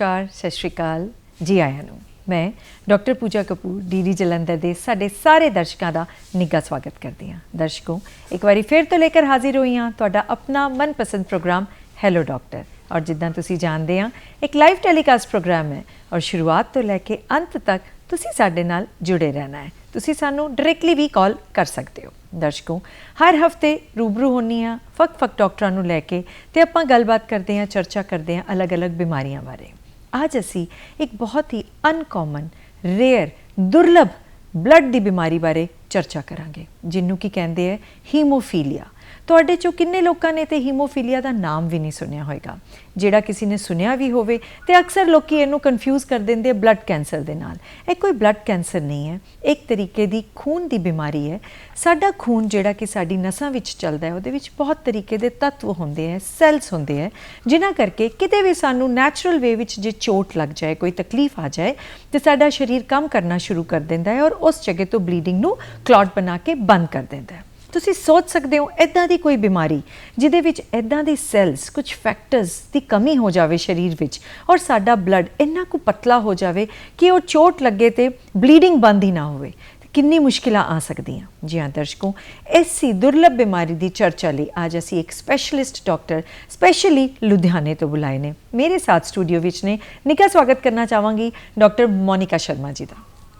ਨਮਸਕਾਰ, ਸਤਿ ਸ਼੍ਰੀ ਅਕਾਲ। ਜੀ ਆਇਆਂ ਨੂੰ। ਮੈਂ ਡਾਕਟਰ ਪੂਜਾ ਕਪੂਰ, ਡੀਡੀ ਜਲੰਧਰ ਦੇ ਸਾਡੇ ਸਾਰੇ ਦਰਸ਼ਕਾਂ ਦਾ ਨਿੱਘਾ ਸਵਾਗਤ ਕਰਦੀ ਹਾਂ। ਦਰਸ਼ਕੋ, ਇੱਕ ਵਾਰੀ ਫਿਰ ਤੋਂ ਲੈ ਕੇ ਹਾਜ਼ਰ ਹੋਈ ਹਾਂ ਤੁਹਾਡਾ ਆਪਣਾ ਮਨਪਸੰਦ ਪ੍ਰੋਗਰਾਮ ਹੈਲੋ ਡਾਕਟਰ ਔਰ ਜਿੱਦਾਂ ਤੁਸੀਂ ਜਾਣਦੇ ਆ ਇੱਕ ਲਾਈਵ ਟੈਲੀਕਾਸਟ ਪ੍ਰੋਗਰਾਮ ਹੈ ਔਰ ਸ਼ੁਰੂਆਤ ਤੋਂ ਲੈ ਕੇ ਅੰਤ ਤੱਕ ਤੁਸੀਂ ਸਾਡੇ ਨਾਲ ਜੁੜੇ ਰਹਿਣਾ ਹੈ। ਤੁਸੀਂ ਸਾਨੂੰ ਡਾਇਰੈਕਟਲੀ ਵੀ ਕਾਲ ਕਰ ਸਕਦੇ ਹੋ। ਦਰਸ਼ਕੋ, ਹਰ ਹਫ਼ਤੇ ਰੂਬਰੂ ਹੁੰਨੀ ਆ ਫਕ ਫਕ ਡਾਕਟਰਾਂ ਨੂੰ ਲੈ ਕੇ ਤੇ ਆਪਾਂ ਗੱਲਬਾਤ ਕਰਦੇ ਹਾਂ, ਚਰਚਾ ਕਰਦੇ ਹਾਂ ਅਲੱਗ-ਅਲੱਗ ਬਿਮਾਰੀਆਂ ਬਾਰੇ। ਅੱਜ ਅਸੀਂ ਇੱਕ ਬਹੁਤ ਹੀ ਅਨਕਾਮਨ ਰੇਅਰ ਦੁਰਲਭ ਬਲੱਡ ਦੀ ਬਿਮਾਰੀ ਬਾਰੇ ਚਰਚਾ ਕਰਾਂਗੇ ਜਿਹਨੂੰ ਕੀ ਕਹਿੰਦੇ ਹੈ ਹੀਮੋਫੀਲੀਆ ਤੁਹਾਡੇ ਚੋਂ ਕਿੰਨੇ ਲੋਕਾਂ ਨੇ ਤੇ ਹੀਮੋਫੀਲੀਆ ਦਾ ਨਾਮ ਵੀ ਨਹੀਂ ਸੁਣਿਆ ਹੋਵੇਗਾ ਜਿਹੜਾ ਕਿਸੇ ਨੇ ਸੁਣਿਆ ਵੀ ਹੋਵੇ ਤੇ ਅਕਸਰ ਲੋਕੀ ਇਹਨੂੰ ਕਨਫਿਊਜ਼ ਕਰ ਦਿੰਦੇ ਬਲੱਡ ਕੈਂਸਰ ਦੇ ਨਾਲ। ਇਹ ਕੋਈ ਬਲੱਡ ਕੈਂਸਰ ਨਹੀਂ ਹੈ। ਇੱਕ ਤਰੀਕੇ ਦੀ ਖੂਨ ਦੀ ਬਿਮਾਰੀ ਹੈ। ਸਾਡਾ ਖੂਨ ਜਿਹੜਾ ਕਿ ਸਾਡੀ ਨਸਾਂ ਵਿੱਚ ਚੱਲਦਾ ਹੈ, ਉਹਦੇ ਵਿੱਚ ਬਹੁਤ ਤਰੀਕੇ ਦੇ ਤੱਤਵ ਹੁੰਦੇ ਹੈ ਸੈਲਸ ਹੁੰਦੇ ਹੈ, ਜਿਨ੍ਹਾਂ ਕਰਕੇ ਕਿਤੇ ਵੀ ਸਾਨੂੰ ਨੈਚੁਰਲ ਵੇ ਵਿੱਚ ਜੇ ਚੋਟ ਲੱਗ ਜਾਏ, ਕੋਈ ਤਕਲੀਫ ਆ ਜਾਏ, ਤੇ ਸਾਡਾ ਸਰੀਰ ਕੰਮ ਕਰਨਾ ਸ਼ੁਰੂ ਕਰ ਦਿੰਦਾ ਹੈ ਔਰ ਉਸ ਜਗ੍ਹਾ ਤੋਂ ਬਲੀਡਿੰਗ ਨੂੰ ਕਲੌਟ ਬਣਾ ਕੇ ਬੰਦ ਕਰ ਦਿੰਦਾ ਹੈ। ਤੁਸੀਂ ਸੋਚ ਸਕਦੇ ਹੋ ਇਦਾਂ ਦੀ ਕੋਈ ਬਿਮਾਰੀ ਜਿਹਦੇ ਵਿੱਚ ਇਦਾਂ ਦੇ ਸੈਲਸ ਕੁਝ ਫੈਕਟਰਸ ਦੀ ਕਮੀ ਹੋ ਜਾਵੇ ਸਰੀਰ ਵਿੱਚ ਔਰ ਸਾਡਾ ਬਲੱਡ ਇੰਨਾ ਕੁ ਪਤਲਾ ਹੋ ਜਾਵੇ ਕਿ ਉਹ ਚੋਟ ਲੱਗੇ ਤੇ ਬਲੀਡਿੰਗ ਬੰਦ ਹੀ ਨਾ ਹੋਵੇ। ਕਿੰਨੀ ਮੁਸ਼ਕਿਲਾਂ ਆ ਸਕਦੀਆਂ। ਜੀ ਹਾਂ ਦਰਸ਼ਕੋ ਐਸੀ ਦੁਰਲਭ ਬਿਮਾਰੀ ਦੀ ਚਰਚਾ ਲਈ ਅੱਜ ਅਸੀਂ ਇੱਕ ਸਪੈਸ਼ਲਿਸਟ ਡਾਕਟਰ ਸਪੈਸ਼ਲੀ ਲੁਧਿਆਣੇ ਤੋਂ ਬੁਲਾਏ ਨੇ। ਮੇਰੇ ਸਾਥ ਸਟੂਡੀਓ ਵਿੱਚ ਨੇ। ਨਿੱਘਾ ਸਵਾਗਤ ਕਰਨਾ ਚਾਹਾਂਗੀ ਡਾਕਟਰ ਮੋਨਿਕਾ ਸ਼ਰਮਾ ਜੀ ਦਾ।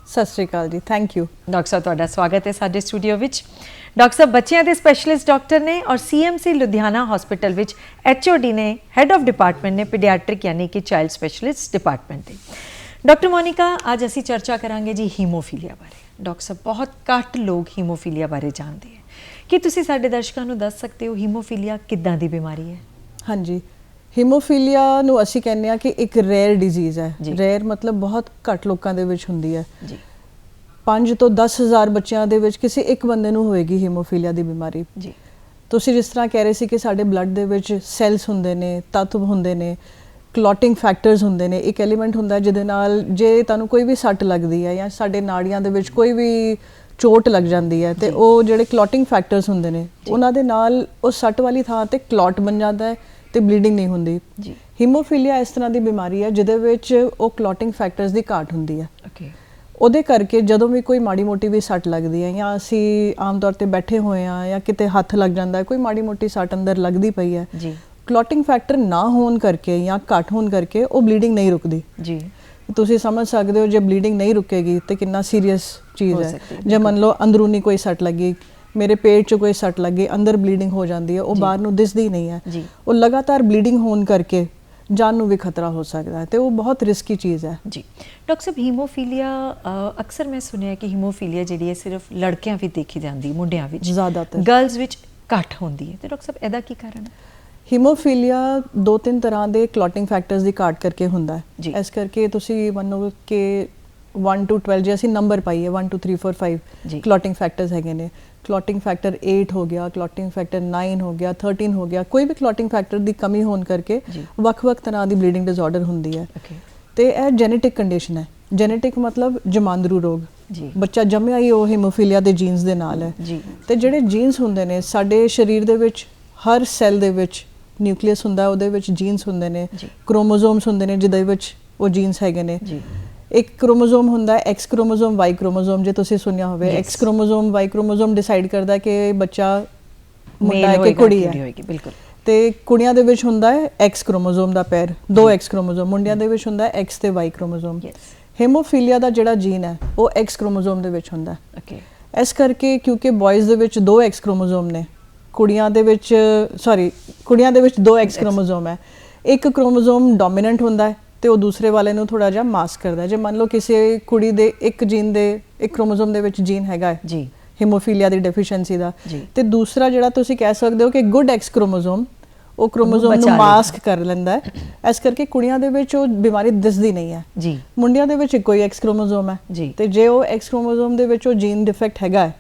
ਸਤਿ ਸ਼੍ਰੀ ਅਕਾਲ ਜੀ ਥੈਂਕ ਯੂ ਡਾਕਟਰ ਸਾਹਿਬ ਤੁਹਾਡਾ ਸਵਾਗਤ ਹੈ ਸਾਡੇ ਸਟੂਡੀਓ ਵਿੱਚ। ਡਾਕਟਰ ਸਾਹਿਬ ਬੱਚਿਆਂ ਦੇ ਸਪੈਸ਼ਲਿਸਟ ਡਾਕਟਰ ਨੇ ਔਰ ਸੀਐਮਸੀ ਲੁਧਿਆਣਾ ਹਸਪੀਟਲ ਵਿੱਚ ਐਚਓਡੀ ਨੇ ਹੈੱਡ ਆਫ ਡਿਪਾਰਟਮੈਂਟ ਨੇ ਪੀਡੀਆਟ੍ਰਿਕ ਯਾਨੀ ਕਿ ਚਾਈਲਡ ਸਪੈਸ਼ਲਿਸਟ ਡਿਪਾਰਟਮੈਂਟ ਦੇ। ਡਾਕਟਰ ਮੋਨਿਕਾ ਅੱਜ ਅਸੀਂ ਚਰਚਾ ਕਰਾਂਗੇ ਜੀ ਹੀਮੋਫੀਲੀਆ ਬਾਰੇ। ਡਾਕਟਰ ਸਾਹਿਬ ਬਹੁਤ ਘੱਟ ਲੋਕ ਹੀਮੋਫੀਲੀਆ ਬਾਰੇ ਜਾਣਦੇ ਹੈ। ਕੀ ਤੁਸੀਂ ਸਾਡੇ ਦਰਸ਼ਕਾਂ ਨੂੰ ਦੱਸ ਸਕਦੇ ਹੋ ਹੀਮੋਫੀਲੀਆ ਕਿੱਦਾਂ ਦੀ ਬਿਮਾਰੀ ਹੈ? ਹਾਂਜੀ। ਹੀਮੋਫੀਲੀਆ ਨੂੰ ਅਸੀਂ ਕਹਿੰਦੇ ਆ ਕਿ ਇੱਕ ਰੇਅਰ ਡਿਜ਼ੀਜ਼ ਹੈ। ਰੇਅਰ ਮਤਲਬ ਬਹੁਤ ਘੱਟ ਲੋਕਾਂ ਦੇ ਵਿੱਚ ਹੁੰਦੀ ਹੈ। ਜੀ। 5 ਤੋਂ 10000 ਬੱਚਿਆਂ ਦੇ ਵਿੱਚ ਕਿਸੇ ਇੱਕ ਬੰਦੇ ਨੂੰ ਹੋਏਗੀ ਹੀਮੋਫੀਲੀਆ ਦੀ ਬਿਮਾਰੀ। ਜੀ। ਤੁਸੀਂ ਜਿਸ ਤਰ੍ਹਾਂ ਕਹਿ ਰਹੇ ਸੀ ਕਿ ਸਾਡੇ ਬਲੱਡ ਦੇ ਵਿੱਚ ਸੈਲਸ ਹੁੰਦੇ ਨੇ ਤੱਤਵ ਹੁੰਦੇ ਨੇ ਕਲੌਟਿੰਗ ਫੈਕਟਰਸ ਹੁੰਦੇ ਨੇ ਇੱਕ ਐਲੀਮੈਂਟ ਹੁੰਦਾ ਜਿਹਦੇ ਨਾਲ ਜੇ ਤੁਹਾਨੂੰ ਕੋਈ ਵੀ ਸੱਟ ਲੱਗਦੀ ਹੈ ਜਾਂ ਸਾਡੇ ਨਾੜੀਆਂ ਦੇ ਵਿੱਚ ਕੋਈ ਵੀ ਚੋਟ ਲੱਗ ਜਾਂਦੀ ਹੈ ਤੇ ਉਹ ਜਿਹੜੇ ਕਲੌਟਿੰਗ ਫੈਕਟਰਸ ਹੁੰਦੇ ਨੇ ਉਹਨਾਂ ਦੇ ਨਾਲ ਉਹ ਸੱਟ ਵਾਲੀ ਥਾਂ ਤੇ ਕਲੌਟ ਬਣ ਜਾਂਦਾ ਹੈ ਤੇ ਬਲੀਡਿੰਗ ਨਹੀਂ ਹੁੰਦੀ। ਜੀ। ਹੀਮੋਫੀਲੀਆ ਇਸ ਤਰ੍ਹਾਂ ਦੀ ਬਿਮਾਰੀ ਹੈ ਜਿਹਦੇ ਵਿੱਚ ਉਹ ਕਲੌਟਿੰਗ ਫੈਕਟਰਸ ਦੀ ਘਾਟ ਹੁੰਦੀ ਹੈ। ਓਕੇ ਉਹਦੇ ਕਰਕੇ ਜਦੋਂ ਵੀ ਕੋਈ ਮਾੜੀ ਮੋਟੀ ਵੀ ਸੱਟ ਲੱਗਦੀ ਹੈ ਜਾਂ ਅਸੀਂ ਆਮ ਤੌਰ ਤੇ ਬੈਠੇ ਹੋਏ ਆ ਜਾਂ ਕਿਤੇ ਹੱਥ ਲੱਗ ਜਾਂਦਾ ਹੈ ਕੋਈ ਮਾੜੀ ਮੋਟੀ ਸੱਟ ਅੰਦਰ ਲੱਗਦੀ ਪਈ ਹੈ ਜੀ। ਕਲੌਟਿੰਗ ਫੈਕਟਰ ਨਾ ਹੋਣ ਕਰਕੇ ਜਾਂ ਘੱਟ ਹੋਣ ਕਰਕੇ ਉਹ ਬਲੀਡਿੰਗ ਨਹੀਂ ਰੁਕਦੀ। ਜੀ। ਤੁਸੀਂ ਸਮਝ ਸਕਦੇ ਹੋ ਜੇ ਬਲੀਡਿੰਗ ਨਹੀਂ ਰੁਕੇਗੀ ਤੇ ਕਿੰਨਾ ਸੀਰੀਅਸ ਚੀਜ਼ ਹੋ ਜੇ ਮੰਨ ਲਓ ਅੰਦਰੂਨੀ ਕੋਈ ਸੱਟ ਲੱਗੀ ਮੇਰੇ ਪੇਟ 'ਚ ਕੋਈ ਸੱਟ ਲੱਗੀ ਅੰਦਰ ਬਲੀਡਿੰਗ ਹੋ ਜਾਂਦੀ ਹੈ ਉਹ ਬਾਹਰ ਨੂੰ ਦਿਸਦੀ ਨਹੀਂ ਹੈ। ਉਹ ਲਗਾਤਾਰ ਬਲੀਡਿੰਗ ਹੋਣ ਕਰਕੇ ਜਾਨ ਨੂੰ ਵੀ ਖਤਰਾ ਹੋ ਸਕਦਾ ਹੈ ਤੇ ਉਹ ਬਹੁਤ ਰਿਸਕੀ ਚੀਜ਼ ਹੈ। ਜੀ। ਡਾਕਟਰ ਸਾਹਿਬ ਹੀਮੋਫੀਲੀਆ ਅਕਸਰ ਮੈਂ ਸੁਣਿਆ ਕਿ ਹੀਮੋਫੀਲੀਆ ਜਿਹੜੀ ਹੈ ਸਿਰਫ ਲੜਕਿਆਂ ਵਿੱਚ ਦੇਖੀ ਜਾਂਦੀ ਮੁੰਡਿਆਂ ਵਿੱਚ। ਜ਼ਿਆਦਾਤਰ। ਗਰਲਸ ਵਿੱਚ ਘੱਟ ਹੁੰਦੀ ਹੈ। ਤੇ ਡਾਕਟਰ ਸਾਹਿਬ ਇਹਦਾ ਕੀ ਕਾਰਨ ਹੈ? ਹੀਮੋਫੀਲੀਆ ਦੋ ਤਿੰਨ ਤਰ੍ਹਾਂ ਦੇ ਕਲੌਟਿੰਗ ਫੈਕਟਰਸ ਦੀ ਘਾਟ ਕਰਕੇ ਹੁੰਦਾ। ਹੈ। ਇਸ ਕਰਕੇ ਤੁਸੀਂ ਮੰਨੋ ਕਿ 1 to 12 ਜੇ ਅਸੀਂ ਨੰਬਰ ਪਾਈਏ 1 2 3 4 5 ਜੀ। ਕਲੌਟਿੰਗ ਫੈਕਟਰਸ ਹੈਗੇ ਨੇ। ਕਲੌਟਿੰਗ ਫੈਕਟਰ 8 ਹੋ ਗਿਆ ਕਲੌਟਿੰਗ ਫੈਕਟਰ 9 ਹੋ ਗਿਆ 13 ਹੋ ਗਿਆ ਕੋਈ ਵੀ ਕਲੌਟਿੰਗ ਫੈਕਟਰ ਦੀ ਕਮੀ ਹੋਣ ਕਰਕੇ। ਵੱਖ-ਵੱਖ ਤਰ੍ਹਾਂ ਦੀ ਬਲੀਡਿੰਗ ਡਿਸਆਰਡਰ ਹੁੰਦੀ ਹੈ। ਤੇ ਇਹ ਜੈਨੇਟਿਕ ਕੰਡੀਸ਼ਨ ਹੈ। ਜੈਨੇਟਿਕ ਮਤਲਬ ਜਮਾਂਦਰੂ ਰੋਗ। ਜੀ। ਬੱਚਾ ਜੰਮਿਆ ਹੀ ਉਹ ਹੀਮੋਫੀਲੀਆ ਦੇ ਜੀਨਸ ਦੇ ਨਾਲ ਹੈ। ਜੀ। ਤੇ ਜਿਹੜੇ ਜੀਨਸ ਹੁੰਦੇ ਨੇ ਸਾਡੇ ਸਰੀਰ ਦੇ ਵਿੱਚ ਹਰ ਸੈੱਲ ਦੇ ਵਿੱਚ ਨਿਊਕਲੀਅਸ ਹੁੰਦਾ ਹੈ, ਉਹਦੇ ਵਿੱਚ ਜੀਨਸ ਹੁੰਦੇ ਨੇ। ਕ੍ਰੋਮੋਸੋਮਸ ਹੁੰਦੇ ਨੇ ਜਿਹਦੇ ਵਿੱਚ ਉਹ ਜੀਨਸ ਹੈਗੇ ਨੇ। ਜੀ। ਇੱਕ ਕ੍ਰੋਮੋਸੋਮ ਹੁੰਦਾ ਹੈ ਐਕਸ ਕ੍ਰੋਮੋਸੋਮ ਵਾਈ ਕ੍ਰੋਮੋਸੋਮ ਜੇ ਤੁਸੀਂ ਸੁਣਿਆ ਹੋਵੇ. X chromosome Y chromosome decide ਕਰਦਾ ਕਿ ਬੱਚਾ ਮੁੰਡਾ ਹੈ ਕਿ ਕੁੜੀ ਹੈ। ਹੋਏਗੀ ਬਿਲਕੁਲ। ਤੇ ਕੁੜੀਆਂ ਦੇ ਵਿੱਚ ਹੁੰਦਾ ਹੈ ਐਕਸ ਕ੍ਰੋਮੋਸੋਮ ਦਾ ਪੈਰ ਦੋ ਐਕਸ ਕ੍ਰੋਮੋਸੋਮ ਮੁੰਡਿਆਂ ਦੇ ਵਿੱਚ ਹੁੰਦਾ ਹੈ ਐਕਸ ਤੇ ਵਾਈ ਕ੍ਰੋਮੋਸੋਮ ਹੈਮੋਫੀਲੀਆ ਦਾ ਜਿਹੜਾ ਜੀਨ ਹੈ ਉਹ ਐਕਸ ਕ੍ਰੋਮੋਸੋਮ ਦੇ ਵਿੱਚ ਹੁੰਦਾ ਹੈ। ਓਕੇ ਇਸ ਕਰਕੇ ਕਿਉਂਕਿ ਬॉयਜ਼ ਦੇ ਵਿੱਚ ਦੋ ਐਕਸ ਕ੍ਰੋਮੋਸੋਮ ਨੇ ਕੁੜੀਆਂ ਦੇ ਵਿੱਚ ਸੌਰੀ ਕੁੜੀਆਂ ਦੇ ਵਿੱਚ ਦੋ ਐਕਸ ਕ੍ਰੋਮੋਸੋਮ ਹੈ। ਇੱਕ ਕ੍ਰੋਮੋਸੋਮ ਡੋਮੀਨੈਂਟ ਹੁੰਦਾ ਹੈ ਤੇ ਉਹ ਦੂਸਰੇ ਵਾਲੇ ਨੂੰ ਥੋੜਾ ਜਿਹਾ ਮਾਸਕ ਕਰਦਾ ਜੇ ਮੰਨ ਲਓ ਕਿਸੇ ਕੁੜੀ ਦੇ ਇੱਕ ਜੀਨ ਦੇ ਇੱਕ ਕ੍ਰੋਮੋਸੋਮ ਦੇ ਵਿੱਚ ਜੀਨ ਹੈਗਾ ਹੈ ਜੀ। ਹੀਮੋਫੀਲੀਆ ਦੀ ਡੈਫੀਸ਼ੀਐਂਸੀ ਦਾ। ਤੇ ਦੂਸਰਾ ਜਿਹੜਾ ਤੁਸੀਂ ਕਹਿ ਸਕਦੇ ਹੋ ਕਿ ਗੁੱਡ ਐਕਸ ਕ੍ਰੋਮੋਸੋਮ ਉਹ ਕ੍ਰੋਮੋਸੋਮ ਨੂੰ। ਮਾਸਕ ਕਰ ਲੈਂਦਾ ਹੈ। ਇਸ ਕਰਕੇ ਕੁੜੀਆਂ ਦੇ ਵਿੱਚ ਉਹ ਬਿਮਾਰੀ ਦਿਸਦੀ ਨਹੀਂ ਹੈ। ਜੀ। ਮੁੰਡਿਆਂ ਦੇ ਵਿੱਚ ਇੱਕੋ ਹੀ ਐਕਸ ਕ੍ਰੋਮੋਸੋਮ ਹੈ। ਜੀ। ਤੇ ਜੇ ਉਹ ਐਕਸ ਕ੍ਰੋਮੋਸੋਮ ਦੇ ਵਿੱਚ ਉਹ ਜੀਨ ਡਿਫੈਕਟ ਹੈਗਾ ਹੈ